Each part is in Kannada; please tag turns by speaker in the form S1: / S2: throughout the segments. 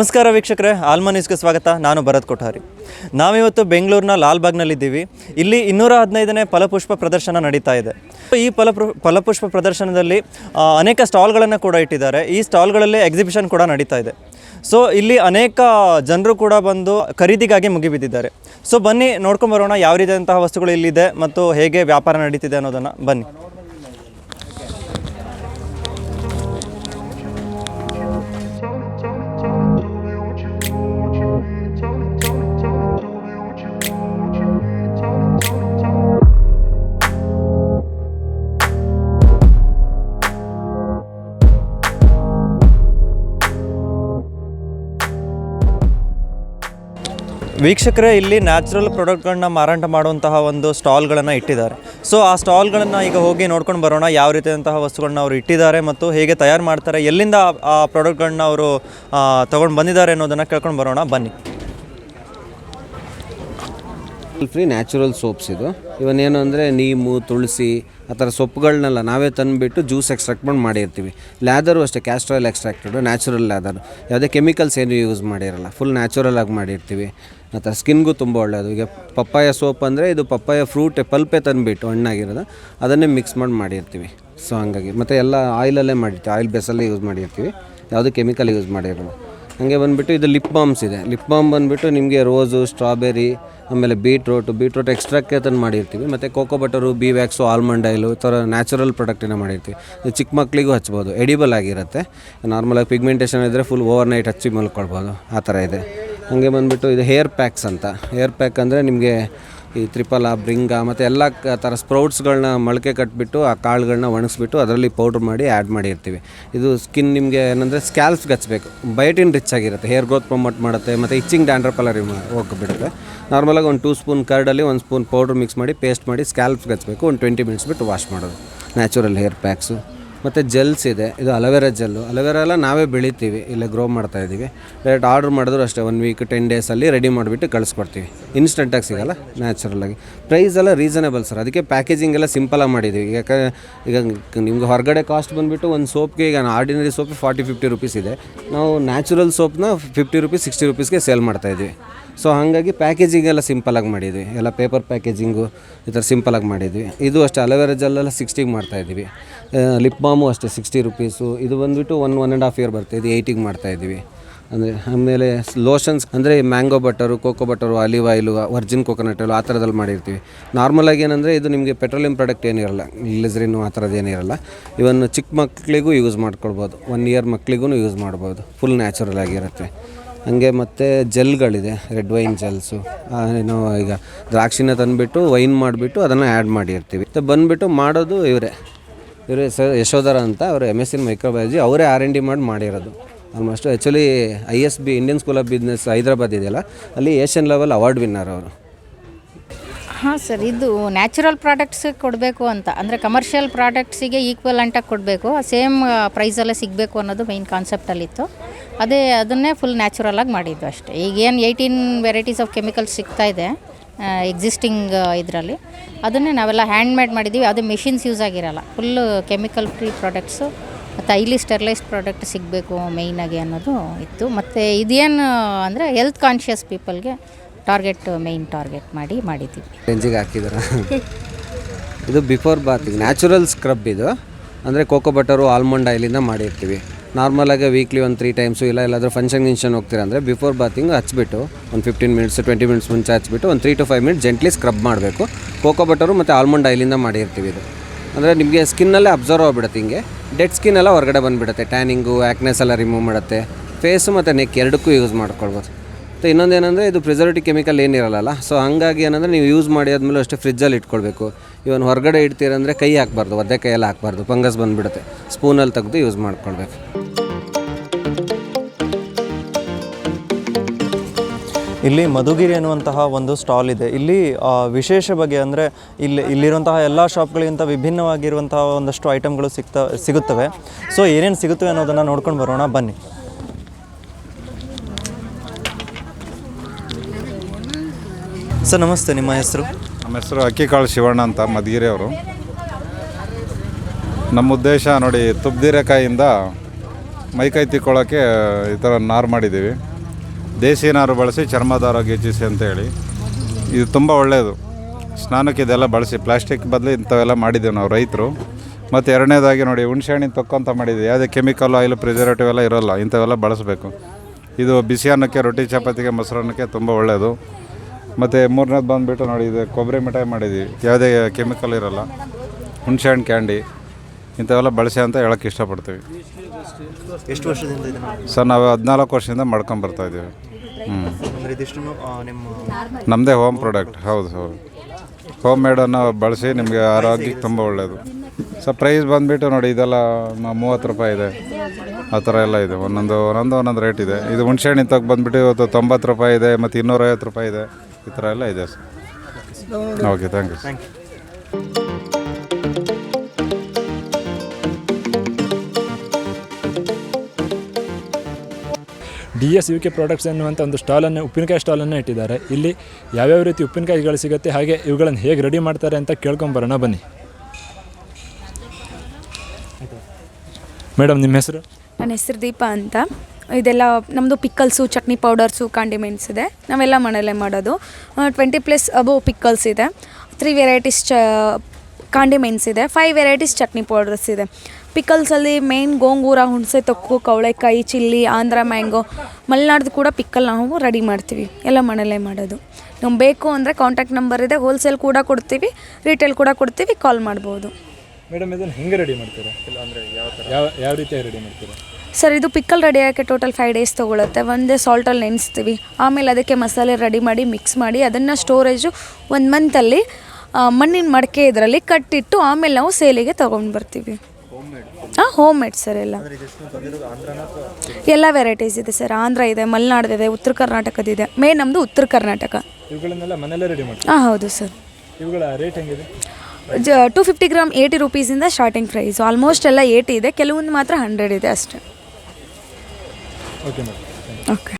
S1: ನಮಸ್ಕಾರ ವೀಕ್ಷಕರೇ, ಆಲ್ಮಾ ನ್ಯೂಸ್ಗೆ ಸ್ವಾಗತ. ನಾನು ಭರತ್ ಕೊಠಾರಿ. ನಾವಿವತ್ತು ಬೆಂಗಳೂರಿನ ಲಾಲ್ಬಾಗ್ನಲ್ಲಿದ್ದೀವಿ. ಇಲ್ಲಿ ಇನ್ನೂರ ಹದಿನೈದನೇ ಫಲಪುಷ್ಪ ಪ್ರದರ್ಶನ ನಡೀತಾ ಇದೆ. ಈ ಫಲಪು, ಫಲಪುಷ್ಪ ಪ್ರದರ್ಶನದಲ್ಲಿ ಅನೇಕ ಸ್ಟಾಲ್ಗಳನ್ನು ಕೂಡ ಇಟ್ಟಿದ್ದಾರೆ. ಈ ಸ್ಟಾಲ್ಗಳಲ್ಲಿ ಎಕ್ಸಿಬಿಷನ್ ಕೂಡ ನಡೀತಾ ಇದೆ. ಸೊ ಇಲ್ಲಿ ಅನೇಕ ಜನರು ಕೂಡ ಬಂದು ಖರೀದಿಗಾಗಿ ಮುಗಿಬಿದ್ದಿದ್ದಾರೆ. ಸೊ ಬನ್ನಿ ನೋಡ್ಕೊಂಬರೋಣ ಯಾವ ರೀತಿಯಾದಂತಹ ವಸ್ತುಗಳು ಇಲ್ಲಿದೆ ಮತ್ತು ಹೇಗೆ ವ್ಯಾಪಾರ ನಡೀತಿದೆ ಅನ್ನೋದನ್ನು. ಬನ್ನಿ. ವೀಕ್ಷಕರೇ, ಇಲ್ಲಿ ನ್ಯಾಚುರಲ್ ಪ್ರಾಡಕ್ಟ್ಗಳನ್ನ ಮಾರಾಟ ಮಾಡುವಂತಹ ಒಂದು ಸ್ಟಾಲ್ಗಳನ್ನು ಇಟ್ಟಿದ್ದಾರೆ. ಸೊ, ಆ ಸ್ಟಾಲ್ಗಳನ್ನು ಈಗ ಹೋಗಿ ನೋಡ್ಕೊಂಡು ಬರೋಣ, ಯಾವ ರೀತಿಯಾದಂತಹ ವಸ್ತುಗಳನ್ನ ಅವರು ಇಟ್ಟಿದ್ದಾರೆ ಮತ್ತು ಹೇಗೆ ತಯಾರು ಮಾಡ್ತಾರೆ, ಎಲ್ಲಿಂದ ಆ- ಪ್ರಾಡಕ್ಟ್ಗಳನ್ನ ಅವರು ತೊಗೊಂಡು ಬಂದಿದ್ದಾರೆ ಅನ್ನೋದನ್ನು ಕೇಳ್ಕೊಂಡು ಬರೋಣ, ಬನ್ನಿ.
S2: ಫ್ರೀ ನ್ಯಾಚುರಲ್ ಸೋಪ್ಸ್ ಇದು. ಇವನ್ನೇನು ಅಂದರೆ, ನೀಮು, ತುಳಸಿ, ಆ ಥರ ಸೊಪ್ಪುಗಳನ್ನೆಲ್ಲ ನಾವೇ ತಂದುಬಿಟ್ಟು ಜ್ಯೂಸ್ ಎಕ್ಸ್ಟ್ರಾಕ್ಟ್ ಮಾಡಿ ಮಾಡಿರ್ತೀವಿ. ಲ್ಯಾದರು ಅಷ್ಟೇ ಕ್ಯಾಸ್ಟ್ರಾಯಿಲ್ ಎಕ್ಸ್ಟ್ರಾಕ್ಟೆಡ್ ನ್ಯಾಚುರಲ್ ಲ್ಯಾದರು ಯಾವುದೇ ಕೆಮಿಕಲ್ಸ್ ಏನು ಯೂಸ್ ಮಾಡಿರಲ್ಲ ಫುಲ್ ನ್ಯಾಚುರಲ್ ಆಗಿ ಮಾಡಿರ್ತೀವಿ. ಆ ಥರ ಸ್ಕಿನ್ಗೂ ತುಂಬ ಒಳ್ಳೆಯದು ಈಗ ಪಪ್ಪಾಯ ಸೋಪ್ ಅಂದರೆ ಇದು ಪಪ್ಪಾಯ ಫ್ರೂಟ್ ಪಲ್ಪೆ ತಂದುಬಿಟ್ಟು ಹಣ್ಣಾಗಿರೋದು. ಅದನ್ನೇ ಮಿಕ್ಸ್ ಮಾಡಿ ಮಾಡಿರ್ತೀವಿ. ಸೊ ಹಂಗಾಗಿ. ಮತ್ತು ಎಲ್ಲ ಆಯಿಲಲ್ಲೇ ಮಾಡಿರ್ತೀವಿ. ಆಯಿಲ್ ಬೇಸಲ್ಲೇ ಯೂಸ್ ಮಾಡಿರ್ತೀವಿ. ಯಾವುದೇ ಕೆಮಿಕಲ್ ಯೂಸ್ ಮಾಡಿರಲ್ಲ ಹಾಗೆ ಬಂದುಬಿಟ್ಟು ಇದು ಲಿಪ್ ಬಾಮ್ಸ್ ಇದೆ. ಲಿಪ್ ಬಾಮ್ ಬಂದುಬಿಟ್ಟು ನಿಮಗೆ ರೋಸು ಸ್ಟ್ರಾಬೆರಿ ಆಮೇಲೆ ಬೀಟ್ರೋಟು ಬೀಟ್ರೋಟ್ ಎಕ್ಸ್ಟ್ರಾಕ್ಕೆ ತಂದು ಮಾಡಿರ್ತೀವಿ. ಮತ್ತು cocoa butter bee wax almond oil ಈ ಥರ ನ್ಯಾಚುರಲ್ ಪ್ರಾಡಕ್ಟಿನ ಮಾಡಿರ್ತೀವಿ. ಇದು ಚಿಕ್ಕ ಮಕ್ಕಳಿಗೂ ಹಚ್ಬೋದು. ಎಡಿಬಲ್ ಆಗಿರುತ್ತೆ. ನಾರ್ಮಲಾಗಿ ಪಿಗ್ಮೆಂಟೇಷನ್ ಇದ್ದರೆ ಫುಲ್ ಓವರ್ ನೈಟ್ ಹಚ್ಚಿ ಮಲ್ಕೊಳ್ಬೋದು. ಆ ಥರ ಇದೆ. ಹಾಗೆ ಬಂದುಬಿಟ್ಟು ಇದು ಹೇರ್ ಪ್ಯಾಕ್ಸ್ ಅಂತ. ಹೇರ್ ಪ್ಯಾಕ್ ಅಂದರೆ ನಿಮಗೆ ಈ ತ್ರಿಪಲ ಬ್ರಿಂಗ ಮತ್ತು ಎಲ್ಲ ಥರ ಸ್ಪ್ರೌಟ್ಸ್ಗಳನ್ನ ಮೊಳಕೆ ಕಟ್ಬಿಟ್ಟು ಆ ಕಾಳುಗಳನ್ನ ಒಣಗಿಸ್ಬಿಟ್ಟು ಅದರಲ್ಲಿ ಪೌಡ್ರ್ ಮಾಡಿ ಆ್ಯಡ್ ಮಾಡಿರ್ತೀವಿ. ಇದು ಸ್ಕಿನ್ ನಿಮಗೆ ಏನಂದರೆ ಸ್ಕ್ಯಾಲ್ಸ್ ಹಚ್ಚಬೇಕು ಬಯೋಟಿನ್ ರಿಚ್ ಆಗಿರುತ್ತೆ. ಹೇರ್ ಗ್ರೋತ್ ಪ್ರಮೋಟ್ ಮಾಡುತ್ತೆ, ಮತ್ತು ಇಚ್ಚಿಂಗ್ ಡ್ಯಾಂಡ್ರಪಲ್ಲ ರಿಮೂವ್ ಹೋಗಿಬಿಡುತ್ತೆ. ನಾರ್ಮಲಾಗಿ ಒಂದು ಟೂ ಸ್ಪೂನ್ ಕರ್ಡಲ್ಲಿ ಒಂದು ಸ್ಪೂನ್ ಪೌಡ್ರ್ ಮಿಕ್ಸ್ ಮಾಡಿ ಪೇಸ್ಟ್ ಮಾಡಿ ಸ್ಕ್ಯಾಲ್ಪ್ಸ್ ಹಚ್ಚಬೇಕು ಒಂದು ಟ್ವೆಂಟಿ ಮಿನಿಟ್ಸ್ ಬಿಟ್ಟು ವಾಶ್ ಮಾಡೋದು. ನ್ಯಾಚುರಲ್ ಹೇರ್ ಪ್ಯಾಕ್ಸು ಮತ್ತು ಜೆಲ್ಸ್ ಇದೆ. ಇದು ಅಲೋವೆರಾ ಜೆಲ್ಲು ಅಲೋವೆರಾ ಎಲ್ಲ ನಾವೇ ಬೆಳಿತೀವಿ. ಇಲ್ಲೇ ಗ್ರೋ ಮಾಡ್ತಾ ಇದ್ದೀವಿ. ಡೈರೆಕ್ಟ್ ಆರ್ಡ್ರ್ ಮಾಡಿದ್ರು ಅಷ್ಟೇ. ಒನ್ ವೀಕ್ ಟೆನ್ ಡೇಸಲ್ಲಿ ರೆಡಿ ಮಾಡಿಬಿಟ್ಟು ಕಳಿಸ್ಕೊಡ್ತೀವಿ. ಇನ್ಸ್ಟೆಂಟಾಗಿ ಸಿಗೋಲ್ಲ. ನ್ಯಾಚುರಲಾಗಿ ಪ್ರೈಸ್ ಎಲ್ಲ ರೀಸನೇಬಲ್ ಸರ್ ಅದಕ್ಕೆ ಪ್ಯಾಕೇಜಿಂಗ್ ಎಲ್ಲ ಸಿಂಪಲಾಗಿ ಮಾಡಿದ್ದೀವಿ ಯಾಕೆ ಈಗ ನಿಮ್ಗೆ ಹೊರಗಡೆ ಕಾಸ್ಟ್ ಬಂದುಬಿಟ್ಟು ಒಂದು ಸೋಪ್ಗೆ ಈಗ ordinary soap forty fifty rupees ಇದೆ. ನಾವು ನ್ಯಾಚುರಲ್ ಸೋಪ್ನ ಫಿಫ್ಟಿ ರುಪೀಸ್ ಸಿಕ್ಸ್ಟಿ ರುಪೀಸ್ಗೆ ಸೇಲ್ ಮಾಡ್ತಾಯಿದ್ವಿ ಸೊ ಹಾಗಾಗಿ ಪ್ಯಾಕೇಜಿಂಗ್ ಎಲ್ಲ ಸಿಂಪಲಾಗಿ ಮಾಡಿದ್ವಿ. ಎಲ್ಲ ಪೇಪರ್ ಪ್ಯಾಕೇಜಿಂಗು ಈ ಥರ ಸಿಂಪಲಾಗಿ ಮಾಡಿದ್ವಿ. ಇದು ಅಷ್ಟೇ. ಅಲೋವೆರಾ ಜೆಲ್ಲೆಲ್ಲ ಸಿಕ್ಸ್ಟಿಗೆ ಮಾಡ್ತಾಯಿದ್ವಿ ಲಿಪ್ ಬಾಮು ಅಷ್ಟೇ ಸಿಕ್ಸ್ಟಿ ರುಪೀಸು ಇದು ಬಂದುಬಿಟ್ಟು one one and half year ಬರುತ್ತೆ. ಇದು ಏಯ್ಟಿಗೆ ಮಾಡ್ತಾಯಿದ್ವಿ ಅಂದರೆ, ಆಮೇಲೆ ಲೋಷನ್ಸ್ ಅಂದರೆ mango butter cocoa butter olive oil virgin coconut ಆ ಥರದಲ್ಲಿ ಮಾಡಿರ್ತೀವಿ. ನಾರ್ಮಲಾಗಿ ಏನಂದರೆ ಇದು ನಿಮಗೆ ಪೆಟ್ರೋಲಿಯಂ ಪ್ರಾಡಕ್ಟ್ ಏನಿರಲ್ಲ ಗ್ಲಿಸರಿನು ಆ ಥರದ್ದು ಏನಿರಲ್ಲ ಇವನ್ ಚಿಕ್ಕ ಮಕ್ಕಳಿಗೂ ಯೂಸ್ ಮಾಡ್ಕೊಳ್ಬೋದು. ಒನ್ ಇಯರ್ ಮಕ್ಕಳಿಗೂ ಯೂಸ್ ಮಾಡ್ಬೋದು. ಫುಲ್ ನ್ಯಾಚುರಲ್ ಆಗಿರುತ್ತೆ ಹಂಗೆ ಮತ್ತು ಜೆಲ್ಗಳಿದೆ ರೆಡ್ ವೈನ್ ಜೆಲ್ಸು ಏನೋ ಈಗ ದ್ರಾಕ್ಷಿನ ತಂದುಬಿಟ್ಟು ವೈನ್ ಮಾಡಿಬಿಟ್ಟು ಅದನ್ನು ಆ್ಯಡ್ ಮಾಡಿರ್ತೀವಿ. ಮತ್ತು ಬಂದುಬಿಟ್ಟು ಮಾಡೋದು ಇವರೇ. ಇವರು ಸರ್ ಯಶೋಧರ ಅಂತ, ಅವರು ಎಂ ಎಸ್ ಇನ್ ಮೈಕ್ರೋಬಯಾಲಜಿ, ಅವರೇ ಆರ್ ಎನ್ ಡಿ ಮಾಡಿ ಮಾಡಿರೋದು. Almost actually I S B Indian school of business Hyderabad ಇದೆಯಲ್ಲ, ಅಲ್ಲಿ ಏಷ್ಯನ್ ಲೆವೆಲ್ ಅವಾರ್ಡ್ ವಿನ್ನರ್ ಅವರು.
S3: ಹಾಂ ಸರ್, ಇದು ನ್ಯಾಚುರಲ್ ಪ್ರಾಡಕ್ಟ್ಸ್ ಕೊಡಬೇಕು ಅಂತ. ಅಂದರೆ ಕಮರ್ಷಿಯಲ್ ಪ್ರಾಡಕ್ಟ್ಸಿಗೆ ಈಕ್ವಲ್ ಅಂಟಾಗಿ ಕೊಡಬೇಕು. ಸೇಮ್ ಪ್ರೈಸಲ್ಲೇ ಸಿಗಬೇಕು ಅನ್ನೋದು ಮೈನ್ ಕಾನ್ಸೆಪ್ಟಲ್ಲಿತ್ತು ಅದೇ ಅದನ್ನೇ ಫುಲ್ ನ್ಯಾಚುರಲಾಗಿ ಮಾಡಿದ್ದು ಅಷ್ಟೇ. ಈಗೇನು ಏಯ್ಟೀನ್ ವೆರೈಟೀಸ್ ಆಫ್ ಕೆಮಿಕಲ್ಸ್ ಸಿಗ್ತಾ ಇದೆ. ಎಕ್ಸಿಸ್ಟಿಂಗ್ ಇದರಲ್ಲಿ. ಅದನ್ನೇ ನಾವೆಲ್ಲ ಹ್ಯಾಂಡ್ ಮೇಡ್ ಮಾಡಿದ್ದೀವಿ. ಅದು ಮೆಷಿನ್ಸ್ ಯೂಸ್ ಆಗಿರಲ್ಲ. ಫುಲ್ಲು ಕೆಮಿಕಲ್ ಫ್ರೀ ಪ್ರಾಡಕ್ಟ್ಸು ಮತ್ತು ಐಲಿ ಸ್ಟೆರ್ಲೈಸ್ಡ್ ಪ್ರಾಡಕ್ಟ್ ಸಿಗಬೇಕು ಮೇಯ್ನಾಗಿ ಅನ್ನೋದು ಇತ್ತು. ಮತ್ತು ಇದೇನು ಅಂದರೆ ಹೆಲ್ತ್ ಕಾನ್ಷಿಯಸ್ ಪೀಪಲ್ಗೆ ಟಾರ್ಗೆಟ್ ಮೇಯ್ನ್ ಟಾರ್ಗೆಟ್ ಮಾಡಿ ಮಾಡಿದ್ದೀವಿ.
S2: ರೇಂಜಿಗೆ ಹಾಕಿದ್ದಾರೆ ಇದು ಬಿಫೋರ್ ಬಾತ್ ನ್ಯಾಚುರಲ್ ಸ್ಕ್ರಬ್ ಇದು. ಅಂದರೆ ಕೋಕೋ ಬಟರು ಆಲ್ಮಂಡ್ ಆಯಿಲಿಂದ ಮಾಡಿರ್ತೀವಿ. ನಾರ್ಮಲಾಗಿ ವೀಕ್ಲಿ ಒಂದು ತ್ರೀ ಟೈಮ್ಸು ಇಲ್ಲ, ಎಲ್ಲಾದರೂ ಫಂಕ್ಷನ್ ಗಿಂಕ್ಷನ್ ಹೋಗ್ತೀರಾ ಅಂದರೆ ಬಿಫೋರ್ ಬಾತಿಂಗ್ ಹಚ್ಬಿಟ್ಟು ಒಂದು ಫಿಫ್ಟೀನ್ ಮಿನಿಟ್ಸ್ ಟ್ವೆಂಟಿ ಮಿನಿಟ್ಸ್ ಮುಂಚೆ ಹಚ್ಚಿಬಿಟ್ಟು ಒಂದು three to five minutes gently scrub ಮಾಡಬೇಕು. ಕೋಕೋ ಬಟರು ಮತ್ತು ಆಲ್ಮಂಡ್ ಆಯಿಲಿಂದ ಮಾಡಿರ್ತೀವಿ ಇದು. ಅಂದರೆ ನಿಮಗೆ ಸ್ಕಿನ್ನಲ್ಲೇ ಅಬ್ಸರ್ವ್ ಆಗಿಬಿಡುತ್ತೆ ಹಿಂಗೆ. ಡೆಡ್ ಸ್ಕಿನ್ ಎಲ್ಲ ಹೊರಗಡೆ ಬಂದುಬಿಡುತ್ತೆ. ಟ್ಯಾನಿಂಗು ಆ್ಯಕ್ನೆಸ್ ಎಲ್ಲ ರಿಮೂವ್ ಮಾಡುತ್ತೆ. ಫೇಸು ಮತ್ತು ನೆಕ್ ಎರಡಕ್ಕೂ ಯೂಸ್ ಮಾಡ್ಕೊಳ್ಬೋದು. ಮತ್ತು ಇನ್ನೊಂದೇನೆಂದರೆ ಇದು ಪ್ರಿಸರ್ವೇಟಿವ್ ಕೆಮಿಕಲ್ ಏನಿರಲ್ಲ ಸೊ ಹಂಗಾಗಿ ಏನಂದರೆ ನೀವು ಯೂಸ್ ಮಾಡಿ ಆದಮೇಲೆ ಅಷ್ಟೇ ಫ್ರಿಜ್ಜಲ್ಲಿ ಇಟ್ಕೊಳ್ಬೇಕು. ಇವನ್ ಹೊರಗಡೆ ಇಡ್ತೀರಂದರೆ ಕೈ ಹಾಕ್ಬಾರ್ದು, ಒದ್ದೆ ಕೈಯಲ್ಲಿ ಹಾಕ್ಬಾರ್ದು ಫಂಗಸ್ ಬಂದುಬಿಡುತ್ತೆ. ಸ್ಪೂನಲ್ಲಿ ತೆಗೆದು ಯೂಸ್ ಮಾಡ್ಕೊಳ್ಬೇಕು.
S1: ಇಲ್ಲಿ ಮಧುಗಿರಿ ಅನ್ನುವಂತಹ ಒಂದು ಸ್ಟಾಲ್ ಇದೆ. ಇಲ್ಲಿ ವಿಶೇಷ ಬಗೆ ಅಂದರೆ ಇಲ್ಲಿ, ಇಲ್ಲಿರುವಂತಹ ಎಲ್ಲ ಶಾಪ್ಗಳಿಗಿಂತ ವಿಭಿನ್ನವಾಗಿರುವಂತಹ ಒಂದಷ್ಟು ಐಟಮ್ಗಳು ಸಿಗ್ತಾ ಸಿಗುತ್ತವೆ. ಸೊ ಏನೇನು ಸಿಗುತ್ತವೆ ಅನ್ನೋದನ್ನು ನೋಡ್ಕೊಂಡು ಬರೋಣ, ಬನ್ನಿ. ಸರ್, ನಮಸ್ತೆ, ನಿಮ್ಮ ಹೆಸರು?
S4: ನಮ್ಮ ಹೆಸರು ಅಕ್ಕಿಕಾಳು ಶಿವಣ್ಣ ಅಂತ, ಮಧುಗಿರಿ ಅವರು. ನಮ್ಮ ಉದ್ದೇಶ ನೋಡಿ ತುಪ್ಪದಿರೆಕಾಯಿಂದ ಮೈಕೈ ತಿಕ್ಕೊಳ್ಳೋಕ್ಕೆ ಈ ಥರ ನಾರು ಮಾಡಿದ್ದೀವಿ. ದೇಸಿ ನಾರು ಬಳಸಿ ಚರ್ಮದ ಆರೋಗ್ಯ ಹೆಚ್ಚಿಸಿ ಅಂತೇಳಿ ಇದು ತುಂಬ ಒಳ್ಳೆಯದು ಸ್ನಾನಕ್ಕೆ ಇದೆಲ್ಲ ಬಳಸಿ, ಪ್ಲಾಸ್ಟಿಕ್ ಬದಲು ಇಂಥವೆಲ್ಲ ಮಾಡಿದ್ದೀವಿ ನಾವು ರೈತರು. ಮತ್ತು ಎರಡನೇದಾಗಿ ನೋಡಿ ಹುಣ್ಸೆ ಹಣ್ಣಿನ ತೊಕ್ಕೊಂತ ಮಾಡಿದ್ದೀವಿ. ಯಾವುದೇ ಕೆಮಿಕಲ್, ಆಯಿಲ್, ಪ್ರಿಸರ್ವೇಟಿವ್ ಎಲ್ಲ ಇರೋಲ್ಲ, ಇಂಥವೆಲ್ಲ ಬಳಸಬೇಕು. ಇದು ಬಿಸಿ ಅನ್ನಕ್ಕೆ, ರೊಟ್ಟಿ, ಚಪಾತಿಗೆ, ಮೊಸರನ್ನಕ್ಕೆ ತುಂಬ ಒಳ್ಳೆಯದು ಮತ್ತು ಮೂರನೇದು ಬಂದುಬಿಟ್ಟು ನೋಡಿ ಇದು ಕೊಬ್ಬರಿ ಮಿಠಾಯಿ ಮಾಡಿದ್ದೀವಿ ಯಾವುದೇ ಕೆಮಿಕಲ್ ಇರೋಲ್ಲ. ಹುಣ್ಸೆಹಣ್ಣು ಕ್ಯಾಂಡಿ ಇಂಥವೆಲ್ಲ ಬಳಸಿ ಅಂತ ಹೇಳೋಕ್ಕೆ ಇಷ್ಟಪಡ್ತೀವಿ.
S1: ಎಷ್ಟು ವರ್ಷದಿಂದ ಇದನ್ನು
S4: ಸರ್ ನಾವು ಹದಿನಾಲ್ಕು ವರ್ಷದಿಂದ ಮಾಡ್ಕೊಂಡು ಬರ್ತಾ ಇದ್ದೀವಿ. ಹ್ಞೂ
S1: ಅಂದರೆ ಇದಿಷ್ಟು ನಿಮ್ಮ
S4: ನಮ್ಮದೇ ಹೋಮ್ ಪ್ರಾಡಕ್ಟ್ ಹೌದು ಹೌದು. ಹೋಮ್ ಮೇಡನ್ನು ಬಳಸಿ ನಿಮಗೆ ಆರೋಗ್ಯಕ್ಕೆ ತುಂಬ ಒಳ್ಳೆಯದು ಸರ್ ಪ್ರೈಸ್ ಬಂದುಬಿಟ್ಟು ನೋಡಿ ಇದೆಲ್ಲ ಮೂವತ್ತು ರೂಪಾಯಿ ಇದೆ. ಆ ಥರ ಎಲ್ಲ ಇದೆ. ಒಂದೊಂದು ಒಂದೊಂದು ಒಂದೊಂದು ರೇಟ್ ಇದೆ. ಇದು ಹುಣಸೆಹಣ್ಣು ಹಣ್ಣಿನ ತಗ ಬಂದುಬಿಟ್ಟು ಇವತ್ತು ತೊಂಬತ್ತು ರೂಪಾಯಿ ಇದೆ ಮತ್ತು ಇನ್ನೂರೈವತ್ತು ರೂಪಾಯಿ ಇದೆ. ಈ ಥರ ಎಲ್ಲ ಇದೆ sir. Okay thank you
S1: thank you
S5: D S U K products ಎನ್ನುವಂಥ ಒಂದು ಸ್ಟಾಲನ್ನು ಉಪ್ಪಿನಕಾಯಿ ಸ್ಟಾಲನ್ನು ಇಟ್ಟಿದ್ದಾರೆ. ಇಲ್ಲಿ ಯಾವ್ಯಾವ ರೀತಿ ಉಪ್ಪಿನಕಾಯಿಗಳು ಸಿಗುತ್ತೆ ಹಾಗೆ ಇವುಗಳನ್ನು ಹೇಗೆ ರೆಡಿ ಮಾಡ್ತಾರೆ ಅಂತ ಕೇಳ್ಕೊಂಬರೋಣ ಬನ್ನಿ. ಮೇಡಮ್ ನಿಮ್ಮ ಹೆಸರು?
S6: ನನ್ನ ಹೆಸರು ದೀಪ ಅಂತ. ಇದೆಲ್ಲ ನಮ್ಮದು ಪಿಕ್ಕಲ್ಸು ಚಟ್ನಿ ಪೌಡರ್ಸು ಕಾಂಡಿಮೆಂಟ್ಸ್ ಇದೆ. ನಾವೆಲ್ಲ ಮನೆಯಲ್ಲೇ ಮಾಡೋದು. ಟ್ವೆಂಟಿ ಪ್ಲಸ್ ಅಬೋ ಪಿಕ್ಕಲ್ಸ್ ಇದೆ. ತ್ರೀ ವೆರೈಟೀಸ್ ಚ ಕಾಂಡಿಮೆಂಟ್ಸ್ ಇದೆ. ಫೈವ್ ವೆರೈಟೀಸ್ ಚಟ್ನಿ ಪೌಡರ್ಸ್ ಇದೆ. ಪಿಕಲ್ಸಲ್ಲಿ ಮೇನ್ ಗೋಂಗೂರ ಹುಣಸೆ ತೊಕ್ಕು ಕವಳೆಕಾಯಿ ಚಿಲ್ಲಿ ಆಂಧ್ರ ಮ್ಯಾಂಗೋ ಮಲೆನಾಡ್ದು ಕೂಡ ಪಿಕ್ಕಲ್ ನಾವು ರೆಡಿ ಮಾಡ್ತೀವಿ. ಎಲ್ಲ ಮನೆಯಲ್ಲೇ ಮಾಡೋದು. ನಮ್ಗೆ ಬೇಕು ಅಂದರೆ ಕಾಂಟ್ಯಾಕ್ಟ್ ನಂಬರ್ ಇದೆ. ಹೋಲ್ಸೇಲ್ ಕೂಡ ಕೊಡ್ತೀವಿ. ರಿಟೇಲ್ ಕೂಡ ಕೊಡ್ತೀವಿ. ಕಾಲ್ ಮಾಡ್ಬೋದು.
S5: ಮೇಡಮ್ ಇದನ್ನು ಹೆಂಗೆ ರೆಡಿ ಮಾಡ್ತೀರಾ? ಅಂದರೆ ಯಾವ ಯಾವ ಯಾವ ರೀತಿಯಾಗಿ ರೆಡಿ ಮಾಡ್ತೀರಾ?
S6: ಸರ್ ಇದು ಪಿಕ್ಕಲ್ ರೆಡಿ ಆಗೋಕ್ಕೆ ಟೋಟಲ್ ಫೈವ್ ಡೇಸ್ ತೊಗೊಳುತ್ತೆ. ಒಂದೇ ಸಾಲ್ಟಲ್ಲಿ ನೆನೆಸ್ತೀವಿ. ಆಮೇಲೆ ಅದಕ್ಕೆ ಮಸಾಲೆ ರೆಡಿ ಮಾಡಿ ಮಿಕ್ಸ್ ಮಾಡಿ ಅದನ್ನು ಸ್ಟೋರೇಜು ಒಂದು ಮಂತಲ್ಲಿ ಮಣ್ಣಿನ ಮಡಕೆ ಇದರಲ್ಲಿ ಕಟ್ಟಿಟ್ಟು ಆಮೇಲೆ ನಾವು ಸೇಲಿಗೆ ತೊಗೊಂಡು ಬರ್ತೀವಿ. ಹಾಂ ಹೋಮ್ ಮೇಡ್ ಸರ್ ಎಲ್ಲ. ಎಲ್ಲ ವೆರೈಟೀಸ್ ಇದೆ ಸರ್. ಆಂಧ್ರ ಇದೆ ಮಲೆನಾಡ್ದಿದೆ ಉತ್ತರ ಕರ್ನಾಟಕದಿದೆ ಮೇನ್ ನಮ್ಮದು ಉತ್ತರ ಕರ್ನಾಟಕ. ಹಾಂ ಹೌದು sir. Two fifty gram eighty ರುಪೀಸಿಂದ starting price almost ಎಲ್ಲ ಏಯ್ಟಿ ಇದೆ. ಕೆಲವೊಂದು ಮಾತ್ರ ಹಂಡ್ರೆಡ್ ಇದೆ ಅಷ್ಟೇ.
S5: ಓಕೆ ಮೇಡಮ್
S6: ಓಕೆ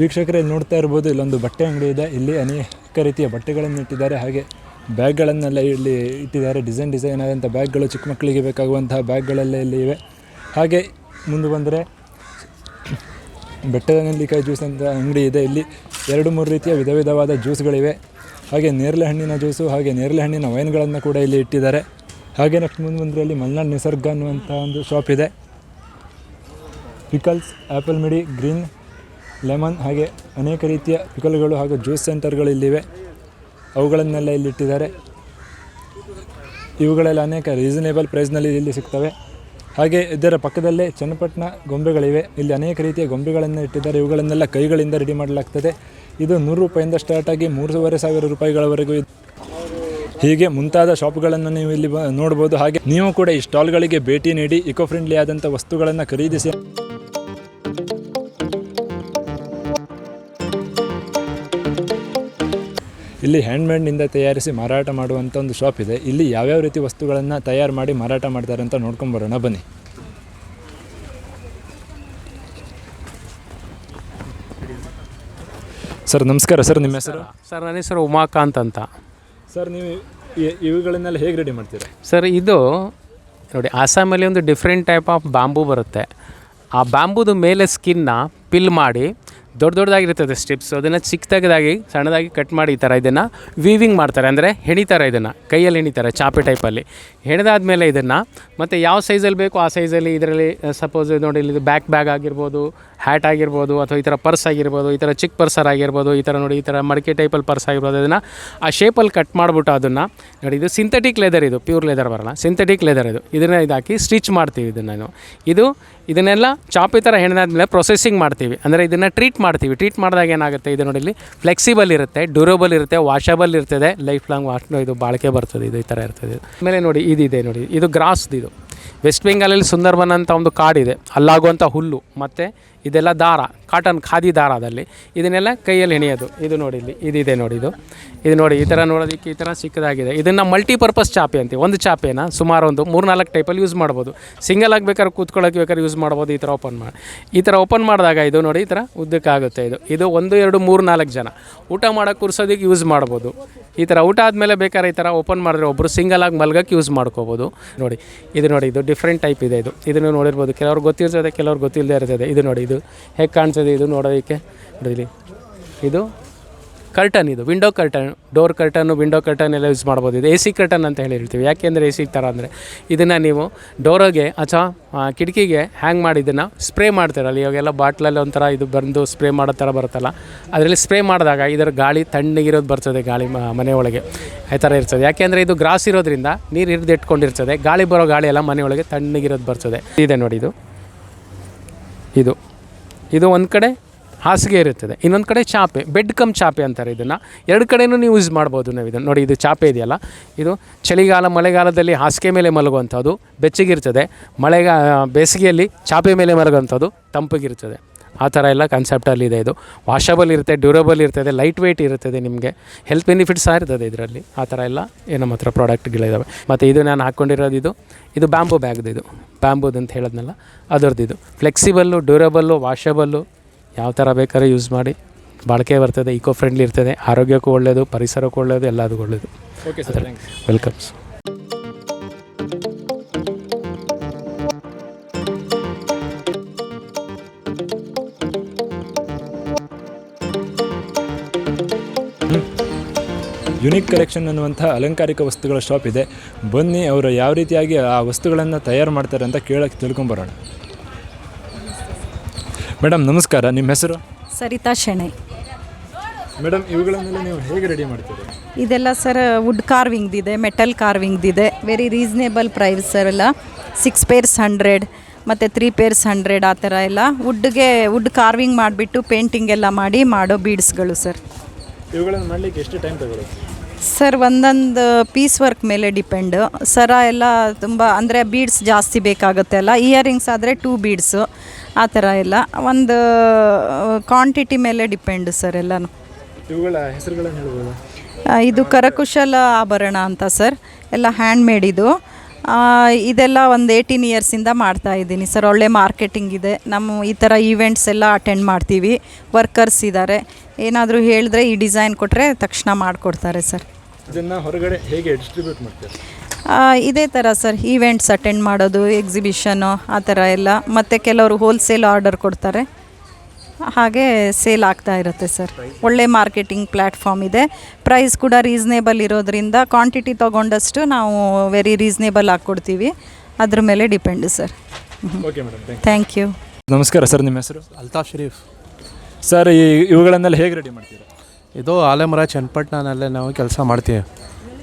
S5: ವೀಕ್ಷಕರೇ ನೋಡ್ತಾ ಇರ್ಬೋದು ಇಲ್ಲೊಂದು ಬಟ್ಟೆ ಅಂಗಡಿ ಇದೆ. ಇಲ್ಲಿ ಅನೇಕ ರೀತಿಯ ಬಟ್ಟೆಗಳನ್ನು ಇಟ್ಟಿದ್ದಾರೆ. ಹಾಗೆ ಬ್ಯಾಗ್ಗಳನ್ನೆಲ್ಲ ಇಲ್ಲಿ ಇಟ್ಟಿದ್ದಾರೆ. ಡಿಸೈನ್ ಡಿಸೈನ್ ಆದಂಥ ಬ್ಯಾಗ್ಗಳು ಚಿಕ್ಕ ಮಕ್ಕಳಿಗೆ ಬೇಕಾಗುವಂತಹ ಬ್ಯಾಗ್ಗಳೆಲ್ಲ ಇಲ್ಲಿ ಇವೆ. ಹಾಗೆ ಮುಂದೆ ಬಂದರೆ ಬೆಟ್ಟದ ನೆಲ್ಲಿಕಾಯಿ ಜ್ಯೂಸ್ ಅಂತ ಅಂಗಡಿ ಇದೆ. ಇಲ್ಲಿ ಎರಡು ಮೂರು ರೀತಿಯ ವಿಧ ವಿಧವಾದ ಜ್ಯೂಸ್ಗಳಿವೆ. ಹಾಗೆ ನೇರಳೆ ಹಣ್ಣಿನ ಜ್ಯೂಸು, ಹಾಗೆ ನೇರಳೆ ಹಣ್ಣಿನ ವೈನ್ಗಳನ್ನು ಕೂಡ ಇಲ್ಲಿ ಇಟ್ಟಿದ್ದಾರೆ. ಹಾಗೆ ನೆಕ್ಸ್ಟ್ ಮುಂದೆ ಬಂದರೆ ಅಲ್ಲಿ ಮಲ್ನಾಡ್ ನಿಸರ್ಗ ಅನ್ನುವಂಥ ಒಂದು ಶಾಪ್ ಇದೆ. ಪಿಕಲ್ಸ್ ಆ್ಯಪಲ್ ಮಿಡಿ, ಗ್ರೀನ್, ಲೆಮನ್ ಹಾಗೆ ಅನೇಕ ರೀತಿಯ ಪಿಕಲ್ಗಳು ಹಾಗೂ ಜ್ಯೂಸ್ ಸೆಂಟರ್ಗಳು ಇಲ್ಲಿವೆ ಅವುಗಳನ್ನೆಲ್ಲ ಇಲ್ಲಿ ಇಟ್ಟಿದ್ದಾರೆ. ಇವುಗಳೆಲ್ಲ ಅನೇಕ ರೀಸನೇಬಲ್ ಪ್ರೈಸ್ನಲ್ಲಿ ಇಲ್ಲಿ ಸಿಗ್ತವೆ. ಹಾಗೆ ಇದರ ಪಕ್ಕದಲ್ಲೇ ಚನ್ನಪಟ್ಟಣ ಗೊಂಬೆಗಳಿವೆ. ಇಲ್ಲಿ ಅನೇಕ ರೀತಿಯ ಗೊಂಬೆಗಳನ್ನು ಇಟ್ಟಿದ್ದಾರೆ. ಇವುಗಳನ್ನೆಲ್ಲ ಕೈಗಳಿಂದ ರೆಡಿ ಮಾಡಲಾಗ್ತದೆ. ಇದು ನೂರು ರೂಪಾಯಿಂದ ಸ್ಟಾರ್ಟ್ ಆಗಿ ಮೂರುವರೆ ಸಾವಿರ ರೂಪಾಯಿಗಳವರೆಗೂ ಹೀಗೆ ಮುಂತಾದ ಶಾಪ್ಗಳನ್ನು ನೀವು ಇಲ್ಲಿ ನೋಡಬಹುದು ಹಾಗೆ ನೀವು ಕೂಡ ಈ ಸ್ಟಾಲ್ಗಳಿಗೆ ಭೇಟಿ ನೀಡಿ ಇಕೋ ಫ್ರೆಂಡ್ಲಿ ಆದಂಥ ವಸ್ತುಗಳನ್ನು ಖರೀದಿಸಿ. ಇಲ್ಲಿ ಹ್ಯಾಂಡ್ಮೇಡ್ನಿಂದ ತಯಾರಿಸಿ ಮಾರಾಟ ಮಾಡುವಂಥ ಒಂದು ಶಾಪ್ ಇದೆ. ಇಲ್ಲಿ ಯಾವ್ಯಾವ ರೀತಿ ವಸ್ತುಗಳನ್ನು ತಯಾರು ಮಾಡಿ ಮಾರಾಟ ಮಾಡ್ತಾರೆ ಅಂತ ನೋಡ್ಕೊಂಬರೋಣ ಬನ್ನಿ. ಸರ್ ನಮಸ್ಕಾರ. ಸರ್ ನಿಮ್ಮ ಹೆಸರು?
S7: ಸರ್ ನನ್ನ ಹೆಸರು ಉಮಾಕಾಂತ್ ಅಂತ.
S5: ಸರ್ ನೀವು ಇವುಗಳನ್ನೆಲ್ಲ ಹೇಗೆ ರೆಡಿ ಮಾಡ್ತೀರಾ?
S7: ಸರ್ ಇದು ನೋಡಿ ಆಸಾಮಲ್ಲಿ ಒಂದು ಡಿಫ್ರೆಂಟ್ ಟೈಪ್ ಆಫ್ ಬಾಂಬು ಬರುತ್ತೆ. ಆ ಬಾಂಬುದು ಮೇಲೆ ಸ್ಕಿನ್ನ ಪಿಲ್ ಮಾಡಿ ದೊಡ್ಡ ದೊಡ್ಡದಾಗಿರ್ತದೆ ಸ್ಟಿಪ್ಸ್ ಅದನ್ನು ಚಿಕ್ಕದಾಗಿ, ಸಣ್ಣದಾಗಿ ಕಟ್ ಮಾಡಿ ಈ ಥರ ಇದನ್ನು ವೀವಿಂಗ್ ಮಾಡ್ತಾರೆ. ಅಂದರೆ ಹೆಣಿತಾರೆ ಇದನ್ನು, ಕೈಯಲ್ಲಿ ಹೆಣಿತಾರೆ ಚಾಪೆ ಟೈಪಲ್ಲಿ ಹೆಣೆದಾದ್ಮೇಲೆ ಇದನ್ನು ಮತ್ತು ಯಾವ ಸೈಜಲ್ಲಿ ಬೇಕೋ ಆ ಸೈಜಲ್ಲಿ ಇದರಲ್ಲಿ ಸಪೋಸ್ ನೋಡಿ ಇಲ್ಲಿ ಬ್ಯಾಕ್ ಬ್ಯಾಗ್ ಆಗಿರ್ಬೋದು ಹ್ಯಾಟ್ ಆಗಿರ್ಬೋದು ಅಥವಾ ಈ ಥರ ಪರ್ಸ್ ಆಗಿರ್ಬೋದು, ಈ ಥರ ಚಿಕ್ಕ ಪರ್ಸರ್ ಆಗಿರ್ಬೋದು, ಈ ಥರ ನೋಡಿ, ಈ ಥರ ಮಡಿಕೆ ಟೈಪಲ್ಲಿ ಪರ್ಸ್ ಆಗಿರ್ಬೋದು, ಅದನ್ನು ಆ ಶೇಪಲ್ಲಿ ಕಟ್ ಮಾಡಿಬಿಟ್ಟು ಅದನ್ನು ನೋಡಿ, ಇದು ಸಿಂಥೆಟಿಕ್ ಲೆದರ್ ಇದು ಪ್ಯೂರ್ ಲೆದರ್ ಬರಲ್ಲ ಸಿಂಥೆಟಿಕ್ ಲೆದರ್ ಇದು. ಇದನ್ನು ಇದಾಕಿ ಸ್ಟಿಚ್ ಮಾಡ್ತೀವಿ ಇದನ್ನು ನಾನು ಇದು ಇದನ್ನೆಲ್ಲ ಚಾಪಿ ಥರ ಮೇಲೆ ಪ್ರೊಸೆಸಿಂಗ್ ಮಾಡ್ತೀವಿ. ಅಂದರೆ ಇದನ್ನು ಟ್ರೀಟ್ ಮಾಡ್ತೀವಿ. ಟ್ರೀಟ್ ಮಾಡಿದಾಗ ಏನಾಗುತ್ತೆ? ಇದು ನೋಡಿ ಇಲ್ಲಿ ಫ್ಲೆಕ್ಸಿಬಲ್ ಇರುತ್ತೆ ಡ್ಯೂರಬಲ್ ಇರುತ್ತೆ ವಾಷಬಲ್ ಇರ್ತದೆ. ಲೈಫ್ ಲಾಂಗ್ ವಾಶ್ ಇದು ಬಾಳಿಕೆ ಬರ್ತದೆ, ಇದು ಈ ಥರ ಇರ್ತದೆ. ಆಮೇಲೆ ನೋಡಿ, ಇದಿದೆ ನೋಡಿ, ಇದು ಗ್ರಾಸ್ದು ಇದು. ವೆಸ್ಟ್ ಬೆಂಗಾಲಲ್ಲಿ ಸುಂದರ್ಬನ್ ಅಂತ ಒಂದು ಕಾಡಿದೆ. ಅಲ್ಲಾಗುವಂಥ ಹುಲ್ಲು. ಮತ್ತು ಇದೆಲ್ಲ ದಾರ ಕಾಟನ್ ಖಾದಿ ದಾರದಲ್ಲಿ ಇದನ್ನೆಲ್ಲ ಕೈಯಲ್ಲಿ ಹೆಣೆಯೋದು. ಇದು ನೋಡಿ ಇಲ್ಲಿ ಇದಿದೆ ನೋಡಿ ಇದು. ಇದು ನೋಡಿ, ಈ ಥರ ನೋಡೋದಕ್ಕೆ ಈ ಥರ ಚಿಕ್ಕದಾಗಿದೆ ಇದನ್ನು ಮಲ್ಟಿಪರ್ಪಸ್ ಚಾಪೆ ಅಂತೀವಿ. ಒಂದು ಚಾಪೆನ ಸುಮಾರು ಒಂದು ಮೂರು ನಾಲ್ಕು ಟೈಪಲ್ಲಿ ಯೂಸ್ ಮಾಡ್ಬೋದು. ಸಿಂಗಲ್ ಆಗಿ ಬೇಕಾದ್ರೆ ಕೂತ್ಕೊಳ್ಳೋಕೆ ಬೇಕಾದ್ರೆ ಯೂಸ್ ಮಾಡ್ಬೋದು. ಈ ಥರ ಓಪನ್ ಮಾಡಿ ಈ ಥರ ಓಪನ್ ಮಾಡಿದಾಗ ಇದು ನೋಡಿ, ಈ ಥರ ಉದ್ದಕ್ಕಾಗುತ್ತೆ ಇದು. ಇದು ಒಂದು, ಎರಡು, ಮೂರು, ನಾಲ್ಕು ಜನ. ಊಟ ಮಾಡೋಕೆ ಕೂರ್ಸೋದಕ್ಕೆ ಯೂಸ್ ಮಾಡ್ಬೋದು. ಈ ಥರ ಊಟ ಆದಮೇಲೆ ಬೇಕಾದ್ರೆ ಈ ಥರ ಓಪನ್ ಮಾಡಿದ್ರೆ ಒಬ್ಬರು ಸಿಂಗಲ್ ಆಗಿ ಮಲ್ಗಕ್ಕೆ ಯೂಸ್ ಮಾಡ್ಕೋಬೋದು. ನೋಡಿ, ಇದು ನೋಡಿ, ಇದು ಡಿಫ್ರೆಂಟ್ ಟೈಪ್ ಇದೆ ಇದು. ಇದನ್ನು ನೋಡಿರ್ಬೋದು. ಕೆಲವ್ರು ಗೊತ್ತಿರ್ತದೆ ಕೆಲವ್ರು ಗೊತ್ತಿಲ್ಲದೆ ಇರ್ತದೆ ಇದು ನೋಡಿ, ಇದು ಹೇಗೆ ಕಾಣಿಸೋದು ಇದು ನೋಡೋದಕ್ಕೆ? ನೋಡಿ ಇಲ್ಲಿ ಇದು ಕರ್ಟನ್ ಇದು window curtain door curtain window curtain ಎಲ್ಲ ಯೂಸ್ ಮಾಡ್ಬೋದು. ಇದು ಎ ಸಿ ಕರ್ಟನ್ ಅಂತ ಹೇಳಿ ಹೇಳ್ತೀವಿ. ಯಾಕೆಂದರೆ ಎ ಸಿ ಥರ ಅಂದರೆ ಇದನ್ನು ನೀವು ಡೋರಿಗೆ ಅಥವಾ ಕಿಟಕಿಗೆ ಹ್ಯಾಂಗ್ ಮಾಡಿ ಇದನ್ನು ಸ್ಪ್ರೇ ಮಾಡ್ತೀರಲ್ಲ, ಇವಾಗೆಲ್ಲ ಬಾಟ್ಲಲ್ಲಿ ಒಂಥರ ಇದು ಬಂದು ಸ್ಪ್ರೇ ಮಾಡೋ ಥರ ಬರುತ್ತಲ್ಲ, ಅದರಲ್ಲಿ ಸ್ಪ್ರೇ ಮಾಡಿದಾಗ ಇದರ ಗಾಳಿ ತಣ್ಣಗಿರೋದು ಬರ್ತದೆ ಗಾಳಿ ಮನೆಯೊಳಗೆ. ಈ ಥರ ಇರ್ತದೆ. ಯಾಕೆಂದರೆ ಇದು ಗ್ರಾಸ್ ಇರೋದ್ರಿಂದ ನೀರು ಹಿಡಿದು ಇಟ್ಕೊಂಡಿರ್ತದೆ. ಗಾಳಿ ಬರೋ ಗಾಳಿ ಎಲ್ಲ ಮನೆಯೊಳಗೆ ತಣ್ಣಗಿರೋದು ಬರ್ತದೆ. ಇದೆ ನೋಡಿ ಇದು. ಇದು. ಇದು ಒಂದು ಕಡೆ ಹಾಸಿಗೆ ಇರುತ್ತದೆ, ಇನ್ನೊಂದು ಕಡೆ ಚಾಪೆ, ಬೆಡ್ ಕಮ್ ಚಾಪೆ ಅಂತಾರೆ ಇದನ್ನು. ಎರಡು ಕಡೆಯೂ ನೀವು ಯೂಸ್ ಮಾಡ್ಬೋದು ನಾವು ಇದನ್ನು. ನೋಡಿ, ಇದು ಚಾಪೆ ಇದೆಯಲ್ಲ, ಇದು ಚಳಿಗಾಲ, ಮಳೆಗಾಲದಲ್ಲಿ ಹಾಸಿಗೆ ಮೇಲೆ ಮಲಗುವಂಥದ್ದು, ಬೆಚ್ಚಗಿರ್ತದೆ. ಮಳೆಗಾ, ಬೇಸಿಗೆಯಲ್ಲಿ ಚಾಪೆ ಮೇಲೆ ಮಲಗುವಂಥದ್ದು, ತಂಪಗಿರ್ತದೆ. ಆ ಥರ ಎಲ್ಲ ಕಾನ್ಸೆಪ್ಟಲ್ಲಿ ಇದೆ ಇದು. ವಾಷಬಲ್ ಇರುತ್ತೆ ಡ್ಯೂರಬಲ್ ಇರ್ತದೆ ಲೈಟ್ ವೆಯ್ಟ್ ಇರ್ತದೆ ನಿಮಗೆ. ಹೆಲ್ತ್ ಬೆನಿಫಿಟ್ ಸಹ ಇರ್ತದೆ ಇದರಲ್ಲಿ. ಆ ಥರ ಎಲ್ಲ ನಮ್ಮ ಹತ್ರ ಪ್ರಾಡಕ್ಟ್ಗಳಿದ್ದಾವೆ ಮತ್ತು ಇದು ನಾನು ಹಾಕ್ಕೊಂಡಿರೋದು ಇದು. ಇದು ಬ್ಯಾಂಬೂ ಬ್ಯಾಗ್ದು ಇದು. ಬ್ಯಾಂಬೂದು ಅಂತ ಹೇಳೋದ್ನಲ್ಲ ಅದರದ್ದು ಇದು. ಫ್ಲೆಕ್ಸಿಬಲ್ಲು ಡ್ಯೂರಬಲ್ಲು ವಾಷಬಲ್ಲು ಯಾವ ಥರ ಬೇಕಾದ್ರೆ ಯೂಸ್ ಮಾಡಿ. ಬಾಳಿಕೆ ಬರ್ತದೆ ಈಕೋ ಫ್ರೆಂಡ್ಲಿ ಇರ್ತದೆ. ಆರೋಗ್ಯಕ್ಕೂ ಒಳ್ಳೆಯದು ಪರಿಸರಕ್ಕೂ ಒಳ್ಳೆಯದು ಎಲ್ಲದಕ್ಕೂ ಒಳ್ಳೆಯದು
S5: okay sir
S7: welcomes
S5: unique collection ಅನ್ನುವಂಥ ಅಲಂಕಾರಿಕ ವಸ್ತುಗಳ ಶಾಪ್ ಇದೆ. ಬನ್ನಿ ಅವರು ಯಾವ ರೀತಿಯಾಗಿ ಆ ವಸ್ತುಗಳನ್ನು ತಯಾರು ಮಾಡ್ತಾರೆ ಅಂತ ಕೇಳಕ್ಕೆ ತಿಳ್ಕೊಂಬರೋಣ. ಮೇಡಮ್ ನಮಸ್ಕಾರ. ನಿಮ್ಮ ಹೆಸರು?
S8: ಸರಿತಾ ಶೆಣೈ.
S5: ಮೇಡಮ್ ಇವುಗಳನ್ನೆಲ್ಲ ನೀವು ಹೇಗೆ ರೆಡಿ ಮಾಡ್ತೀರಿ?
S8: ಇದೆಲ್ಲ ಸರ್ ವುಡ್ ಕಾರ್ವಿಂಗ್ದಿದೆ ಮೆಟಲ್ ಕಾರ್ವಿಂಗ್ದಿದೆ ವೆರಿ ರೀಸನೇಬಲ್ ಪ್ರೈಸ್ ಸರ್ ಎಲ್ಲ. ಸಿಕ್ಸ್ ಪೇರ್ಸ್ ಹಂಡ್ರೆಡ್ ಮತ್ತು ತ್ರೀ ಪೇರ್ಸ್ ಹಂಡ್ರೆಡ್ ಆ ಥರ ಎಲ್ಲ. ವುಡ್ಗೆ ವುಡ್ ಕಾರ್ವಿಂಗ್ ಮಾಡಿಬಿಟ್ಟು ಪೇಂಟಿಂಗ್ ಎಲ್ಲ ಮಾಡಿ ಮಾಡೋ ಬೀಡ್ಸ್ಗಳು ಸರ್.
S5: ಇವುಗಳನ್ನು ಮಾಡಲಿಕ್ಕೆ ಎಷ್ಟು ಟೈಮ್ ತಗೊಳುತ್ತೆ?
S8: ಸರ್ ಒಂದೊಂದು ಪೀಸ್ ವರ್ಕ್ ಮೇಲೆ ಡಿಪೆಂಡು ಸರ ಎಲ್ಲ ತುಂಬ ಅಂದರೆ ಬೀಡ್ಸ್ ಜಾಸ್ತಿ ಬೇಕಾಗುತ್ತೆ ಅಲ್ಲ? ಇಯರಿಂಗ್ಸ್ ಆದರೆ ಟೂ ಬೀಡ್ಸು ಆ ಥರ ಎಲ್ಲ. ಒಂದು ಕ್ವಾಂಟಿಟಿ ಮೇಲೆ ಡಿಪೆಂಡು ಸರ್ ಎಲ್ಲನೂ.
S5: ಇವುಗಳ ಹೆಸರುಗಳನ್ನು ಹೇಳ್ಬೋದು?
S8: ಇದು ಕರಕುಶಲ ಆಭರಣ ಅಂತ ಸರ್. ಎಲ್ಲ ಹ್ಯಾಂಡ್ ಮೇಡ್ ಇದು ಇದೆಲ್ಲ ಒಂದು ಏಯ್ಟೀನ್ ಇಯರ್ಸಿಂದ ಮಾಡ್ತಾ ಇದ್ದೀನಿ ಸರ್. ಒಳ್ಳೆ ಮಾರ್ಕೆಟಿಂಗ್ ಇದೆ. ನಮ್ಮ ಈ ಥರ ಈವೆಂಟ್ಸ್ ಎಲ್ಲ ಅಟೆಂಡ್ ಮಾಡ್ತೀವಿ. ವರ್ಕರ್ಸ್ ಇದ್ದಾರೆ ಏನಾದರೂ ಹೇಳಿದ್ರೆ ಈ ಡಿಸೈನ್ ಕೊಟ್ಟರೆ ತಕ್ಷಣ ಮಾಡಿಕೊಡ್ತಾರೆ ಸರ್.
S5: ಇದನ್ನು ಹೊರಗಡೆ ಹೇಗೆ ಡಿಸ್ಟ್ರಿಬ್ಯೂಟ್ ಮಾಡ್ತೀರಿ?
S8: ಆ, ಇದೇ ಥರ ಸರ್ ಈವೆಂಟ್ಸ್ ಅಟೆಂಡ್ ಮಾಡೋದು ಎಕ್ಸಿಬಿಷನು ಆ ಥರ ಎಲ್ಲ. ಮತ್ತು ಕೆಲವರು ಹೋಲ್ಸೇಲ್ ಆರ್ಡರ್ ಕೊಡ್ತಾರೆ. ಹಾಗೆ ಸೇಲ್ ಆಗ್ತಾ ಇರುತ್ತೆ ಸರ್ ಒಳ್ಳೆ ಮಾರ್ಕೆಟಿಂಗ್ ಪ್ಲ್ಯಾಟ್ಫಾರ್ಮ್ ಇದೆ. ಪ್ರೈಸ್ ಕೂಡ ರೀಸ್ನೇಬಲ್ ಇರೋದ್ರಿಂದ ಕ್ವಾಂಟಿಟಿ ತೊಗೊಂಡಷ್ಟು ನಾವು ವೆರಿ ರೀಸ್ನೇಬಲ್ ಹಾಕ್ಕೊಡ್ತೀವಿ ಕೊಡ್ತೀವಿ. ಅದ್ರ ಮೇಲೆ depend sir
S5: okay madam thank
S8: thank you
S5: ನಮಸ್ಕಾರ ಸರ್ ನಿಮ್ಮ ಹೆಸರು?
S9: ಅಲ್ತಾಫ್ ಶರೀಫ್.
S5: ಸರ್ ಈ ಇವುಗಳನ್ನೆಲ್ಲ ಹೇಗೆ ರೆಡಿ ಮಾಡ್ತೀರಾ?
S9: ಇದು ಆಲೆಮರ ಚನ್ನಪಟ್ಟಣನಲ್ಲೇ ನಾವು ಕೆಲಸ ಮಾಡ್ತೀವಿ.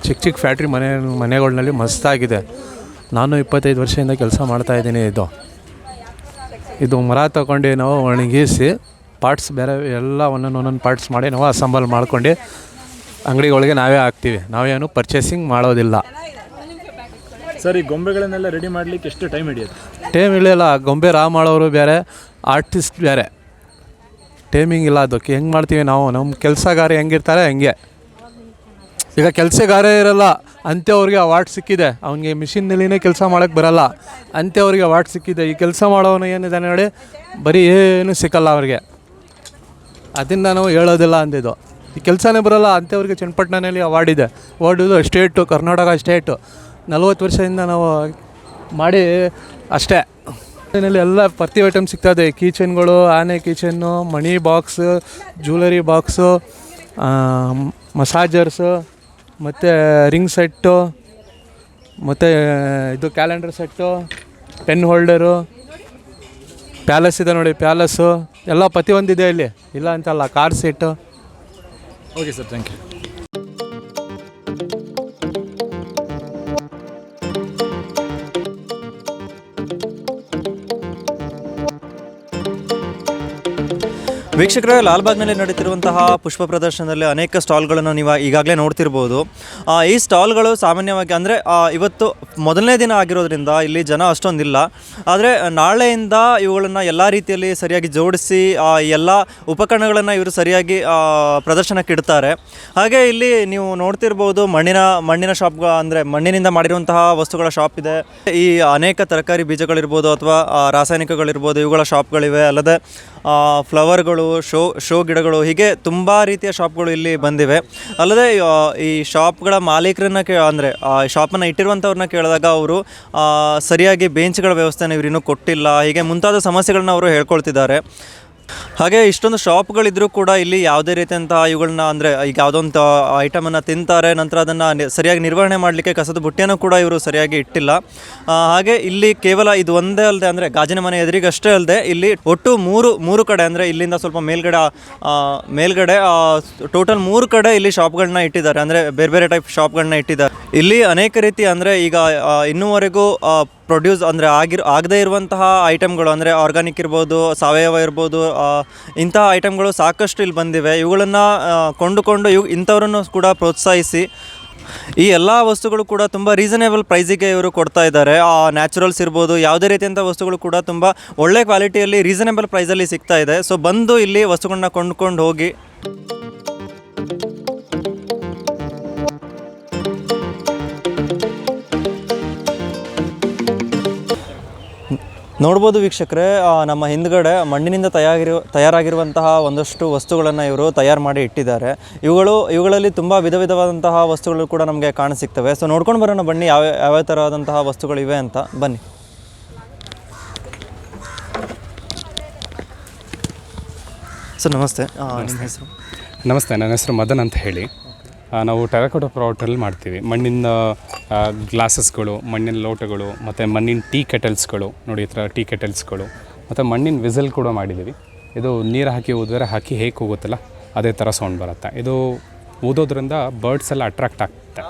S9: ಚಿಕ್ಕ ಚಿಕ್ಕ ಫ್ಯಾಕ್ಟ್ರಿ ಮನೆ ಮನೆಗಳಲ್ಲಿ ಮಸ್ತಾಗಿದೆ. ನಾನು ಇಪ್ಪತ್ತೈದು ವರ್ಷದಿಂದ ಕೆಲಸ ಮಾಡ್ತಾ ಇದ್ದೀನಿ ಇದು. ಇದು ಮರ ತಗೊಂಡು ನಾವು ಒಣಗಿಸಿ ಪಾರ್ಟ್ಸ್ ಬೇರೆ ಎಲ್ಲ ಒಂದೊಂದು ಒಂದೊಂದು ಪಾರ್ಟ್ಸ್ ಮಾಡಿ ನಾವು ಅಸೆಂಬಲ್ ಮಾಡ್ಕೊಂಡು ಅಂಗಡಿಗಳಿಗೆ ನಾವೇ ಹಾಕ್ತೀವಿ. ನಾವೇನು ಪರ್ಚೇಸಿಂಗ್ ಮಾಡೋದಿಲ್ಲ.
S5: ಸರ್ ಈ ಗೊಂಬೆಗಳನ್ನೆಲ್ಲ ರೆಡಿ ಮಾಡಲಿಕ್ಕೆ ಎಷ್ಟು ಟೈಮ್ ಹಿಡಿಯೋದು
S9: ಟೈಮ್ ಇಳಿಯಲ್ಲ ಗೊಂಬೆ ರಾ ಮಾಡೋರು ಬೇರೆ ಆರ್ಟಿಸ್ಟ್ ಬೇರೆ. ಟೈಮಿಂಗ್ ಇಲ್ಲ ಅದಕ್ಕೆ. ಹೆಂಗೆ ಮಾಡ್ತೀವಿ ನಾವು? ನಮ್ಮ ಕೆಲಸಗಾರ ಹೆಂಗಿರ್ತಾರೆ? ಹೆಂಗೆ. ಈಗ ಕೆಲಸಗಾರ ಇರಲ್ಲ ಅಂಥವ್ರಿಗೆ ಅವಾರ್ಡ್ ಸಿಕ್ಕಿದೆ. ಅವನಿಗೆ ಮಿಷಿನ್ನಲ್ಲಿನೇ ಕೆಲಸ ಮಾಡೋಕ್ಕೆ ಬರಲ್ಲ. ಅಂಥವ್ರಿಗೆ ಅವಾರ್ಡ್ ಸಿಕ್ಕಿದೆ. ಈ ಕೆಲಸ ಮಾಡೋನು ಏನಿದ್ದಾನೆ ನೋಡಿ, ಬರೀ ಏನು ಸಿಕ್ಕಲ್ಲ ಅವ್ರಿಗೆ. ಅದರಿಂದ ನಾವು ಹೇಳೋದಿಲ್ಲ ಅಂದಿದ್ದು. ಈ ಕೆಲಸನೇ ಬರಲ್ಲ ಅಂಥವ್ರಿಗೆ ಚನ್ನಪಟ್ಟಣದಲ್ಲಿ ಅವಾರ್ಡ್ ಇದೆ. ಅವಾರ್ಡಿದು ಸ್ಟೇಟು ಕರ್ನಾಟಕ ಸ್ಟೇಟು ನಲ್ವತ್ತು ವರ್ಷದಿಂದ ನಾವು ಮಾಡಿ ಅಷ್ಟೇ. ಇದರಲ್ಲಿ ಎಲ್ಲ ಪ್ರತಿ ಐಟಮ್ ಸಿಗ್ತದೆ. ಕೀಚನ್ಗಳು ಆನೆ ಕೀಚನ್ನು ಮಣಿ ಬಾಕ್ಸ್ ಜ್ಯುವೆಲರಿ ಬಾಕ್ಸು ಮಸಾಜರ್ಸು ಮತ್ತು ರಿಂಗ್ ಸೆಟ್ಟು ಮತ್ತು ಇದು calendar set pen holder palace ಇದೆ ನೋಡಿ ಪ್ಯಾಲೇಸು ಎಲ್ಲ ಪ್ರತಿಯೊಂದಿದೆ ಇಲ್ಲಿ. ಇಲ್ಲ ಅಂತಲ್ಲ car seat
S5: okay sir thank you
S1: ವೀಕ್ಷಕರೇ, ಲಾಲ್ಬಾಗ್ನಲ್ಲಿ ನಡೀತಿರುವಂತಹ ಪುಷ್ಪ ಪ್ರದರ್ಶನದಲ್ಲಿ ಅನೇಕ ಸ್ಟಾಲ್ಗಳನ್ನು ನೀವು ಈಗಾಗಲೇ ನೋಡ್ತಿರ್ಬೋದು. ಈ ಸ್ಟಾಲ್ಗಳು ಸಾಮಾನ್ಯವಾಗಿ ಅಂದರೆ ಇವತ್ತು ಮೊದಲನೇ ದಿನ ಆಗಿರೋದ್ರಿಂದ ಇಲ್ಲಿ ಜನ ಅಷ್ಟೊಂದಿಲ್ಲ. ಆದರೆ, ನಾಳೆಯಿಂದ ಇವುಗಳನ್ನು ಎಲ್ಲ ರೀತಿಯಲ್ಲಿ ಸರಿಯಾಗಿ ಜೋಡಿಸಿ ಎಲ್ಲ ಉಪಕರಣಗಳನ್ನು ಇವರು ಸರಿಯಾಗಿ ಪ್ರದರ್ಶನಕ್ಕೆ ಇಡ್ತಾರೆ. ಹಾಗೆ ಇಲ್ಲಿ ನೀವು ನೋಡ್ತಿರ್ಬೋದು, ಮಣ್ಣಿನ ಮಣ್ಣಿನ ಶಾಪ್, ಅಂದರೆ ಮಣ್ಣಿನಿಂದ ಮಾಡಿರುವಂತಹ ವಸ್ತುಗಳ ಶಾಪ್ ಇದೆ. ಈ ಅನೇಕ ತರಕಾರಿ ಬೀಜಗಳಿರ್ಬೋದು ಅಥವಾ ರಾಸಾಯನಿಕಗಳಿರ್ಬೋದು, ಇವುಗಳ ಶಾಪ್ಗಳಿವೆ. ಅಲ್ಲದೆ ಫ್ಲವರ್ಗಳು ಶೋ ಶೋ ಗಿಡಗಳು, ಹೀಗೆ ತುಂಬ ರೀತಿಯ ಶಾಪ್ಗಳು ಇಲ್ಲಿ ಬಂದಿವೆ. ಅಲ್ಲದೆ ಈ ಶಾಪ್ಗಳ ಮಾಲೀಕರನ್ನ ಕೇ, ಅಂದರೆ ಶಾಪನ್ನು ಇಟ್ಟಿರುವಂಥವ್ರನ್ನ ಕೇಳಿದಾಗ ಅವರು ಸರಿಯಾಗಿ ಬೆಂಚ್ಗಳ ವ್ಯವಸ್ಥೆನ ಇವರಿನ್ನೂ ಕೊಟ್ಟಿಲ್ಲ. ಹೀಗೆ ಮುಂತಾದ ಸಮಸ್ಯೆಗಳನ್ನ ಅವರು ಹೇಳ್ಕೊಳ್ತಿದ್ದಾರೆ. ಹಾಗೆ ಇಷ್ಟೊಂದು ಶಾಪ್ಗಳಿದ್ರೂ ಕೂಡ ಇಲ್ಲಿ ಯಾವುದೇ ರೀತಿಯಂತಹ ಇವುಗಳನ್ನ ಅಂದರೆ ಈಗ ಯಾವುದೋ ಒಂದು ಐಟಮನ್ನು ತಿಂತಾರೆ, ನಂತರ ಅದನ್ನು ಸರಿಯಾಗಿ ನಿರ್ವಹಣೆ ಮಾಡಲಿಕ್ಕೆ ಕಸದ ಬುಟ್ಟಿಯನ್ನು ಕೂಡ ಇವರು ಸರಿಯಾಗಿ ಇಟ್ಟಿಲ್ಲ. ಹಾಗೆ ಇಲ್ಲಿ ಕೇವಲ ಇದು ಒಂದೇ ಅಲ್ಲದೆ ಅಂದರೆ ಗಾಜಿನ ಮನೆ ಎದುರಿಗೆ ಅಷ್ಟೇ ಅಲ್ಲದೆ ಇಲ್ಲಿ ಒಟ್ಟು ಮೂರು ಮೂರು ಕಡೆ ಅಂದರೆ ಇಲ್ಲಿಂದ ಸ್ವಲ್ಪ ಮೇಲ್ಗಡೆ ಮೇಲ್ಗಡೆ ಟೋಟಲ್ ಮೂರು ಕಡೆ ಇಲ್ಲಿ ಶಾಪ್ಗಳನ್ನ ಇಟ್ಟಿದ್ದಾರೆ. ಅಂದರೆ ಬೇರೆ ಬೇರೆ ಟೈಪ್ ಶಾಪ್ಗಳನ್ನ ಇಟ್ಟಿದ್ದಾರೆ. ಇಲ್ಲಿ ಅನೇಕ ರೀತಿ ಅಂದರೆ ಈಗ ಇನ್ನೂವರೆಗೂ ಪ್ರೊಡ್ಯೂಸ್ ಅಂದರೆ ಆಗಿರೋ, ಆಗದೇ ಇರುವಂತಹ ಐಟಮ್ಗಳು ಅಂದರೆ ಆರ್ಗಾನಿಕ್ ಇರ್ಬೋದು, ಸಾವಯವ ಇರ್ಬೋದು ಇಂತಹ ಐಟಮ್ಗಳು ಸಾಕಷ್ಟು ಇಲ್ಲಿ ಬಂದಿವೆ. ಇವುಗಳನ್ನು ಕೊಂಡುಕೊಂಡು ಇವು, ಇಂಥವ್ರನ್ನು ಕೂಡ ಪ್ರೋತ್ಸಾಹಿಸಿ, ಈ ಎಲ್ಲ ವಸ್ತುಗಳು ಕೂಡ ತುಂಬ ರೀಸನೇಬಲ್ ಪ್ರೈಸಿಗೆ ಇವರು ಕೊಡ್ತಾ ಇದ್ದಾರೆ. ಆ ನ್ಯಾಚುರಲ್ಸ್ ಇರ್ಬೋದು, ಯಾವುದೇ ರೀತಿಯಂಥ ವಸ್ತುಗಳು ಕೂಡ ತುಂಬ ಒಳ್ಳೆ ಕ್ವಾಲಿಟಿಯಲ್ಲಿ ರೀಸನೇಬಲ್ ಪ್ರೈಸಲ್ಲಿ ಸಿಗ್ತಾ ಇದೆ. ಸೊ ಬಂದು ಇಲ್ಲಿ ವಸ್ತುಗಳನ್ನ ಕೊಂಡ್ಕೊಂಡು ಹೋಗಿ ನೋಡ್ಬೋದು ವೀಕ್ಷಕರೇ ನಮ್ಮ ಹಿಂದ್ಗಡೆ ಮಣ್ಣಿನಿಂದ ತಯಾರಿರುವ ತಯಾರಾಗಿರುವಂತಹ ಒಂದಷ್ಟು ವಸ್ತುಗಳನ್ನು ಇವರು ತಯಾರು ಮಾಡಿ ಇಟ್ಟಿದ್ದಾರೆ. ಇವುಗಳು ಇವುಗಳಲ್ಲಿ ತುಂಬ ವಿಧ ವಿಧವಾದಂತಹ ವಸ್ತುಗಳು ಕೂಡ ನಮಗೆ ಕಾಣಸಿಗ್ತವೆ ಸೊ ನೋಡ್ಕೊಂಡು ಬರೋಣ ಬನ್ನಿ ಯಾವ ಯಾವ ಥರವಾದಂತಹ ವಸ್ತುಗಳಿವೆ ಅಂತ. ಬನ್ನಿ. ಸರ್ ನಮಸ್ತೆ. ನಿಮ್ಮ ಹೆಸರು?
S10: ನಮಸ್ತೆ ನನ್ನ ಹೆಸರು ಮದನ್ ಅಂತ ಹೇಳಿ. ನಾವು ಟೆರಕೋಟ ಪ್ರಾಡಕ್ಟಲ್ಲಿ ಮಾಡ್ತೀವಿ. ಮಣ್ಣಿನ ಗ್ಲಾಸಸ್ಗಳು, ಮಣ್ಣಿನ ಲೋಟಗಳು, ಮತ್ತು ಮಣ್ಣಿನ ಟೀ ಕೆಟಲ್ಸ್ಗಳು. ನೋಡಿ, ಈ ಥರ ಟೀ ಕೆಟಲ್ಸ್ಗಳು. ಮತ್ತು ಮಣ್ಣಿನ ವಿಸಲ್ ಕೂಡ ಮಾಡಿದ್ದೀವಿ. ಇದು ನೀರು ಹಾಕಿ ಊದಿದ್ರೆ ಹಾಕಿ ಹೇಗೆ ಹೋಗುತ್ತಲ್ಲ ಅದೇ ಥರ ಸೌಂಡ್ ಬರುತ್ತೆ. ಇದು ಊದೋದ್ರಿಂದ ಬರ್ಡ್ಸ್ ಎಲ್ಲ ಅಟ್ರಾಕ್ಟ್ ಆಗುತ್ತೆ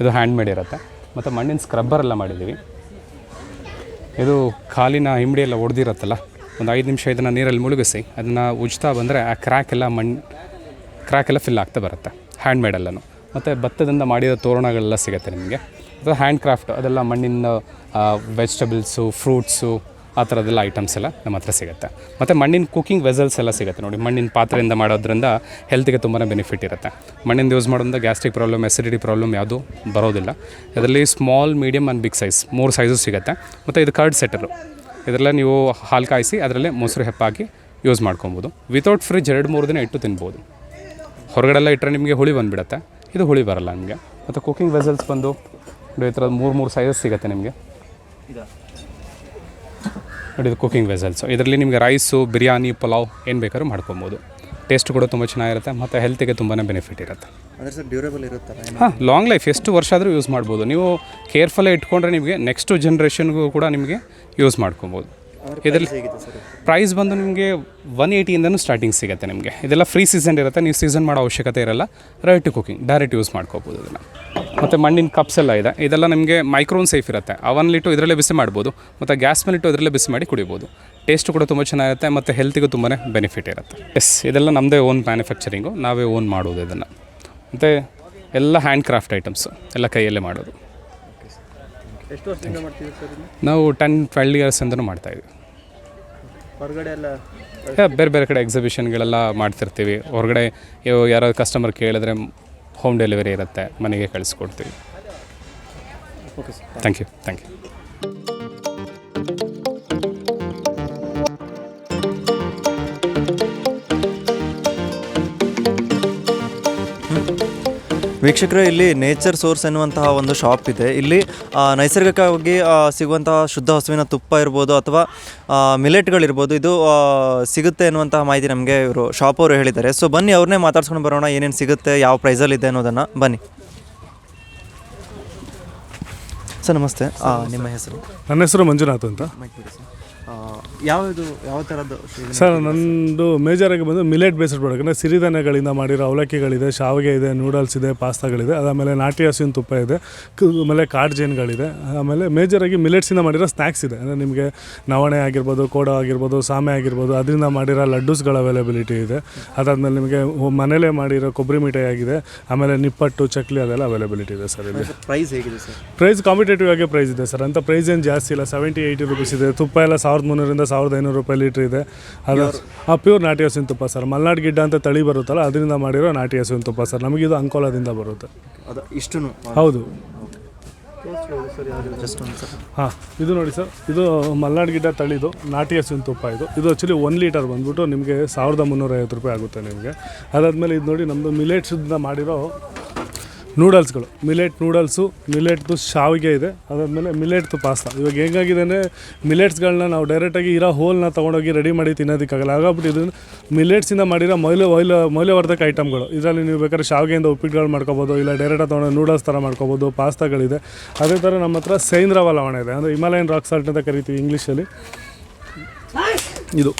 S10: ಇದು. ಹ್ಯಾಂಡ್ ಮೇಡ್ ಇರುತ್ತೆ. ಮತ್ತು ಮಣ್ಣಿನ ಸ್ಕ್ರಬ್ಬರ್ ಎಲ್ಲ ಮಾಡಿದ್ದೀವಿ. ಇದು ಕಾಲಿನ ಹಿಂಬಡಿ ಎಲ್ಲ ಒಡೆದಿರತ್ತಲ್ಲ, ಒಂದು ಐದು ನಿಮಿಷ ಇದನ್ನು ನೀರಲ್ಲಿ ಮುಳುಗಿಸಿ, ಅದನ್ನು ಉಜ್ತಾ ಬಂದರೆ ಆ ಕ್ರ್ಯಾಕ್ ಎಲ್ಲ ಮಣ್ಣು ಕ್ರ್ಯಾಕ್ ಎಲ್ಲ ಫಿಲ್ ಆಗ್ತಾ ಬರುತ್ತೆ ಹ್ಯಾಂಡ್ ಮೇಡೆಲ್ಲನು ಮತ್ತು ಭತ್ತದಿಂದ ಮಾಡಿದ ತೋರಣಗಳೆಲ್ಲ ಸಿಗುತ್ತೆ ನಿಮಗೆ. ಅಥವಾ ಹ್ಯಾಂಡ್ ಕ್ರಾಫ್ಟ್ ಅದೆಲ್ಲ ಮಣ್ಣಿನ ವೆಜಿಟಬಲ್ಸು ಫ್ರೂಟ್ಸು ಆ ಥರದ್ದೆಲ್ಲ ಐಟಮ್ಸ್ ಎಲ್ಲ ನಮ್ಮ ಹತ್ರ ಸಿಗುತ್ತೆ. ಮತ್ತು ಮಣ್ಣಿನ ಕುಕಿಂಗ್ ವೆಸಲ್ಸ್ ಎಲ್ಲ ಸಿಗುತ್ತೆ ನೋಡಿ. ಮಣ್ಣಿನ ಪಾತ್ರೆಯಿಂದ ಮಾಡೋದ್ರಿಂದ ಹೆಲ್ತಿಗೆ ತುಂಬಾ ಬೆನಿಫಿಟ್ ಇರುತ್ತೆ. ಮಣ್ಣಿಂದ ಯೂಸ್ ಮಾಡೋದ್ರಿಂದ ಗ್ಯಾಸ್ಟ್ರಿಕ್ ಪ್ರಾಬ್ಲಮ್ ಎಸಿಡಿಟಿ ಪ್ರಾಬ್ಲಮ್ ಯಾವುದು ಬರೋದಿಲ್ಲ. ಇದರಲ್ಲಿ small medium and big size ಮೂರು ಸೈಜು ಸಿಗುತ್ತೆ. ಮತ್ತು ಇದು ಕರ್ಡ್ ಸೆಟ್ಟರು ಇದರಲ್ಲೇ ನೀವು ಹಾಲು ಕಾಯಿಸಿ ಅದರಲ್ಲೇ ಮೊಸರು ಹೆಪ್ಪಾಕಿ ಯೂಸ್ ಮಾಡ್ಕೊಬೋದು. ವಿತೌಟ್ ಫ್ರಿಜ್ ಎರಡು ಮೂರು ದಿನ ಇಟ್ಟು ತಿನ್ಬೋದು. ಹೊರಗಡೆಲ್ಲ ಇಟ್ಟರೆ ನಿಮಗೆ ಹುಳಿ ಬಂದುಬಿಡುತ್ತೆ. ಇದು ಹುಳಿ ಬರಲ್ಲ ನಿಮಗೆ. ಮತ್ತು ಕುಕ್ಕಿಂಗ್ ವೆಸಲ್ಸ್ ಬಂದು ನೋಡಿ ಈ ಥರ ಮೂರು ಮೂರು ಸೈಜಸ್ ಸಿಗುತ್ತೆ ನಿಮಗೆ. ನೋಡಿ ಇದು ಕುಕ್ಕಿಂಗ್ ವೆಸಲ್ಸು ಇದರಲ್ಲಿ ನಿಮಗೆ ರೈಸು ಬಿರಿಯಾನಿ ಪಲಾವ್ ಏನು ಬೇಕಾದ್ರೂ ಮಾಡ್ಕೊಬೋದು. ಟೇಸ್ಟ್ ಕೂಡ ತುಂಬ ಚೆನ್ನಾಗಿರುತ್ತೆ ಮತ್ತು ಹೆಲ್ತಿಗೆ ತುಂಬಾ ಬೆನಿಫಿಟ್ ಇರುತ್ತೆ.
S1: ಅಂದರೆ ಸರ್ ಡ್ಯೂರೇಬಲ್ ಇರುತ್ತೆ
S10: ಹಾಂ ಲಾಂಗ್ ಲೈಫ್ ಎಷ್ಟು ವರ್ಷ ಆದರೂ ಯೂಸ್ ಮಾಡ್ಬೋದು. ನೀವು ಕೇರ್ಫುಲ್ಲೇ ಇಟ್ಕೊಂಡ್ರೆ ನಿಮಗೆ ನೆಕ್ಸ್ಟ್ ಜನ್ರೇಷನ್ಗೂ ಕೂಡ ನಿಮಗೆ ಯೂಸ್ ಮಾಡ್ಕೊಬೋದು. ಇದರಲ್ಲಿ ಪ್ರೈಸ್ ಬಂದು ನಿಮಗೆ ಒನ್ ಏಯ್ಟಿಯಿಂದನೂ ಸ್ಟಾರ್ಟಿಂಗ್ ಸಿಗುತ್ತೆ ನಿಮಗೆ. ಇದೆಲ್ಲ ಫ್ರೀ ಸೀಸನ್ ಇರುತ್ತೆ ನೀವು ಸೀಸನ್ ಮಾಡೋ ಅವಶ್ಯಕತೆ ಇರಲ್ಲ. Right to cooking direct use ಮಾಡ್ಕೋಬೋದು ಅದನ್ನು ಮತ್ತು ಮಣ್ಣಿನ ಕಪ್ಸ್ ಎಲ್ಲ ಇದೆ. ಇದೆಲ್ಲ ನಿಮಗೆ ಮೈಕ್ರೋನ್ ಸೇಫ್ ಇರುತ್ತೆ. ಅವನ್ಲಿಟ್ಟು ಇದರಲ್ಲೇ ಬಿಸಿ ಮಾಡ್ಬೋದು. ಮತ್ತು ಗ್ಯಾಸ್ ಮೇಲಿಟ್ಟು ಇದರಲ್ಲೇ ಬಿಸಿ ಮಾಡಿ ಕುಡಿಬೋದು. ಟೇಸ್ಟ್ ಕೂಡ ತುಂಬ ಚೆನ್ನಾಗಿರುತ್ತೆ ಮತ್ತು ಹೆಲ್ತಿಗೂ ತುಂಬಾ ಬೆನಿಫಿಟ್ ಇರುತ್ತೆ. ಎಸ್ ಇದೆಲ್ಲ ನಮ್ಮದೇ ಓನ್ ಮ್ಯಾನುಫ್ಯಾಕ್ಚರಿಂಗು ನಾವೇ ಓನ್ ಮಾಡೋದು ಇದನ್ನು. ಮತ್ತು ಎಲ್ಲ ಹ್ಯಾಂಡ್ ಕ್ರಾಫ್ಟ್ ಐಟಮ್ಸು ಎಲ್ಲ ಕೈಯಲ್ಲೇ ಮಾಡೋದು.
S1: ಎಷ್ಟು ವರ್ಷದಿಂದ ಮಾಡ್ತೀವಿ ಸರ್
S10: ನಾವು ಟೆನ್ ಟ್ವೆಲ್ ಮಾಡ್ತಾ ಮಾಡ್ತಾಯಿದ್ವಿ
S1: ಹೊರಗಡೆ ಎಲ್ಲ
S10: ಬೇರೆ ಬೇರೆ ಕಡೆ ಎಕ್ಸಿಬಿಷನ್ಗಳೆಲ್ಲ ಮಾಡ್ತಿರ್ತೀವಿ. ಹೊರಗಡೆ ಯಾರಾದ್ರು ಕಸ್ಟಮರ್ ಕೇಳಿದ್ರೆ ಹೋಮ್ ಡೆಲಿವರಿ ಇರುತ್ತೆ. ಮನೆಗೆ ಕಳಿಸ್ಕೊಡ್ತೀವಿ.
S1: Okay sir
S10: thank you thank you
S1: ವೀಕ್ಷಕರೇ ಇಲ್ಲಿ ನೇಚರ್ ಸೋರ್ಸ್ ಎನ್ನುವಂತಹ ಒಂದು ಶಾಪ್ ಇದೆ. ಇಲ್ಲಿ ನೈಸರ್ಗಿಕವಾಗಿ ಸಿಗುವಂತಹ ಶುದ್ಧ ಹಸುವಿನ ತುಪ್ಪ ಇರ್ಬೋದು ಅಥವಾ ಮಿಲೆಟ್ಗಳಿರ್ಬೋದು. ಇದು ಸಿಗುತ್ತೆ ಎನ್ನುವಂತಹ ಮಾಹಿತಿ ನಮಗೆ ಇವರು ಶಾಪ್ ಅವರು ಹೇಳಿದ್ದಾರೆ. ಸೊ ಬನ್ನಿ ಅವ್ರನ್ನೇ ಮಾತಾಡ್ಸ್ಕೊಂಡು ಬರೋಣ ಏನೇನು ಸಿಗುತ್ತೆ ಯಾವ ಪ್ರೈಸಲ್ಲಿದೆ ಅನ್ನೋದನ್ನು. ಬನ್ನಿ. ಸರ್ ನಮಸ್ತೆ. ನಿಮ್ಮ ಹೆಸರು?
S11: ನನ್ನ ಹೆಸರು ಮಂಜುನಾಥ್ ಅಂತ.
S1: ಯಾವುದು ಯಾವ ಥರದ್ದು
S11: ಸರ್ ನಂದು ಮೇಜರಾಗಿ ಬಂದು ಮಿಲೆಟ್ ಬೇಸ್ಡ್ ಪ್ರಾಡಕ್ಟ್ ಅಂದರೆ ಸಿರಿಧಾನ್ಯಗಳಿಂದ ಮಾಡಿರೋ ಅವಲಕ್ಕಿಗಳಿದೆ ಶಾವಿಗೆ ಇದೆ ನೂಡಲ್ಸ್ ಇದೆ ಪಾಸ್ತಾಗಳಿದೆ. ಅದಾದಮೇಲೆ ನಾಟಿ ಹಸುವಿನ ತುಪ್ಪ ಇದೆ ಆಮೇಲೆ ಕಾಡ್ ಜೇನ್ಗಳಿದೆ ಆಮೇಲೆ ಮೇಜರಾಗಿ ಮಿಲೆಟ್ಸಿಂದ ಮಾಡಿರೋ ಸ್ನ್ಯಾಕ್ಸ್ ಇದೆ. ಅಂದರೆ ನಿಮಗೆ ನವಣೆ ಆಗಿರ್ಬೋದು ಕೋಡ ಆಗಿರ್ಬೋದು ಸಾಮೆ ಆಗಿರ್ಬೋದು ಅದರಿಂದ ಮಾಡಿರೋ ಲಡ್ಡೂಸ್ಗಳ ಅವೈಲೇಬಿಲಿಟಿ ಇದೆ. ಅದಾದಮೇಲೆ ನಿಮಗೆ ಮನೇಲೇ ಮಾಡಿರೋ ಕೊಬ್ಬರಿ ಮಿಠಾಯಿ ಆಗಿದೆ. ಆಮೇಲೆ ನಿಪ್ಪಟ್ಟು ಚಕ್ಲಿ ಅದೆಲ್ಲ ಅವೈಲೇಬಿಲಿಟಿ ಇದೆ ಸರ್ ಇಲ್ಲಿ.
S1: ಪ್ರೈಸ್ ಹೇಗಿದೆ ಸರ್?
S11: ಪ್ರೈಸ್ ಕಾಂಪಿಟೇಟಿವ್ ಆಗಿ ಪ್ರೈಸ್ ಇದೆ ಸರ್. ಅಂತ ಪ್ರೈಸ್ ಏನು ಜಾಸ್ತಿ ಇಲ್ಲ. ಸೆವೆಂಟಿ ಏಯ್ಟಿ ರುಪೀಸ್ ಇದೆ. ತುಪ್ಪ ಎಲ್ಲ ಸಾವಿರದ ಮುನ್ನೂರಿಂದ ಸಾವಿರದ ಐನೂರು ರೂಪಾಯಿ ಲೀಟ್ರ್ ಇದೆ. ಅದು ಆ ಪ್ಯೂರ್ ನಾಟಿ ಹಸುವಿನ ತುಪ್ಪ ಸರ್. ಮಲ್ನಾಡ್ ಗಿಡ್ಡ ಅಂತ ತಳಿ ಬರುತ್ತಲ್ಲ ಅದರಿಂದ ಮಾಡಿರೋ ನಾಟಿ ಹಸುವಿನ ತುಪ್ಪ ಸರ್. ನಮಗಿದು ಅಂಕೋಲಾದಿಂದ ಬರುತ್ತೆ.
S1: ಅದು ಇಷ್ಟು
S11: ಹೌದು. ಹಾಂ ಇದು ನೋಡಿ ಸರ್. ಇದು ಮಲ್ನಾಡ್ ಗಿಡ್ಡ ತಳಿದು ನಾಟಿ ಹಸುವಿನ ತುಪ್ಪ ಇದು. ಇದು ಆ್ಯಕ್ಚುಲಿ ಒನ್ ಲೀಟರ್ ಬಂದ್ಬಿಟ್ಟು ನಿಮಗೆ ಸಾವಿರದ ಮುನ್ನೂರೈವತ್ತು ರೂಪಾಯಿ ಆಗುತ್ತೆ ನಿಮಗೆ. ಅದಾದಮೇಲೆ ಇದು ನೋಡಿ ನಮ್ಮದು ಮಿಲೆಟ್ಸಿಂದ ಮಾಡಿರೋ ನೂಡಲ್ಸ್ಗಳು. ಮಿಲೆಟ್ ನೂಡಲ್ಸು, ಮಿಲೆಟ್ದು ಶಾವಿಗೆ ಇದೆ. ಅದಾದಮೇಲೆ ಮಿಲೆಟ್ದು ಪಾಸ್ತಾ. ಇವಾಗ ಹೆಂಗಾಗಿದೆ ಅಂದರೆ ಮಿಲೆಟ್ಸ್ಗಳನ್ನ ನಾವು ಡೈರೆಕ್ಟಾಗಿ ಇರೋ ಹೋಲ್ನ ತೊಗೊಂಡೋಗಿ ರೆಡಿ ಮಾಡಿ ತಿನ್ನೋದಕ್ಕಾಗಲ್ಲ. ಹಾಗಾಗ್ಬಿಟ್ಟು ಇದನ್ನು ಮಿಲೆಟ್ಸಿಂದ ಮಾಡಿರೋ ಮೌಲ್ಯ ಮೌಲ್ಯ, ಮೌಲ್ಯವರ್ಧಕ ಐಟಮ್ಗಳು. ಇದರಲ್ಲಿ ನೀವು ಬೇಕಾದ್ರೆ ಶಾವಿಗೆಯಿಂದ ಉಪ್ಪಿಟ್ಟುಗಳು ಮಾಡ್ಕೋಬೋದು, ಇಲ್ಲ ಡೈರೆಕ್ಟಾಗಿ ತೊಗೊಂಡು ನೂಡಲ್ಸ್ ಥರ ಮಾಡ್ಕೋಬೋದು, ಪಾಸ್ತಾಗಳಿದೆ. ಅದೇ ಥರ ನಮ್ಮ ಹತ್ರ ಸೈಂದ್ರವ ಲವಣ ಇದೆ. ಅಂದರೆ ಹಿಮಾಲಯನ್ ರಾಕ್ ಸಾಲ್ಟ್ ಅಂತ ಕರಿತೀವಿ ಇಂಗ್ಲೀಷಲ್ಲಿ ಇದು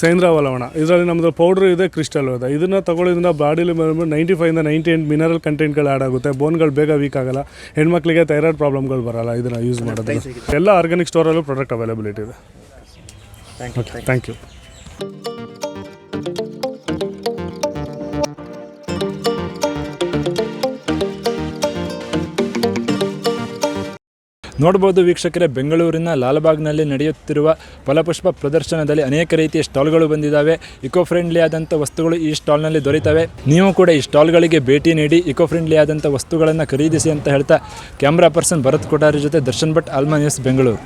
S11: ಸೇಂದ್ರ ಲವಣ ಇದರಲ್ಲಿ ನಮ್ಮದು ಪೌಡ್ರ್ ಇದೆ ಕ್ರಿಸ್ಟಲ್ ಇದೆ. ಇದನ್ನು ತಗೊಳ್ಳೋದ್ರಿಂದ ಬಾಡಿಲಿ ನೈಂಟಿ ಫೈವಿಂದ ನೈಂಟಿ ಏಟ್ ಮಿನರಲ್ ಕಂಟೆಂಟ್ಗಳು ಆ್ಯಡ್ ಆಗುತ್ತೆ. ಬೋನ್ಗಳು ಬೇಗ ವೀಕ್ ಆಗಲ್ಲ. ಹೆಣ್ಮಕ್ಳಿಗೆ ಥೈರಾಯ್ಡ್ ಪ್ರಾಬ್ಲಮ್ಗಳು ಬರಲ್ಲ ಇದನ್ನು ಯೂಸ್ ಮಾಡೋದು ಎಲ್ಲ ಆರ್ಗ್ಯಾನಿಕ್ ಸ್ಟೋರಲ್ಲೂ ಪ್ರಾಡಕ್ಟ್ ಅವೈಲಬಿಲಿಟಿ ಇದೆ. ಥ್ಯಾಂಕ್ ಯು
S5: ನೋಡ್ಬೋದು ವೀಕ್ಷಕರೇ, ಬೆಂಗಳೂರಿನ ಲಾಲ್ಬಾಗ್ನಲ್ಲಿ ನಡೆಯುತ್ತಿರುವ ಫಲಪುಷ್ಪ ಪ್ರದರ್ಶನದಲ್ಲಿ ಅನೇಕ ರೀತಿಯ ಸ್ಟಾಲ್ಗಳು ಬಂದಿದ್ದಾವೆ ಇಕೋ ಫ್ರೆಂಡ್ಲಿ ಆದಂಥ ವಸ್ತುಗಳು ಈ ಸ್ಟಾಲ್ನಲ್ಲಿ ದೊರೆತವೆ. ನೀವು ಕೂಡ ಈ ಸ್ಟಾಲ್ಗಳಿಗೆ ಭೇಟಿ ನೀಡಿ ಇಕೋ ಫ್ರೆಂಡ್ಲಿ ಆದಂಥ ವಸ್ತುಗಳನ್ನು ಖರೀದಿಸಿ ಅಂತ ಹೇಳ್ತಾ ಕ್ಯಾಮ್ರಾ ಪರ್ಸನ್ ಭರತ್ ಕೊಠಾರಿ ಜೊತೆ ದರ್ಶನ್ ಭಟ್, ಆಲ್ಮಾ ನ್ಯೂಸ್, ಬೆಂಗಳೂರು.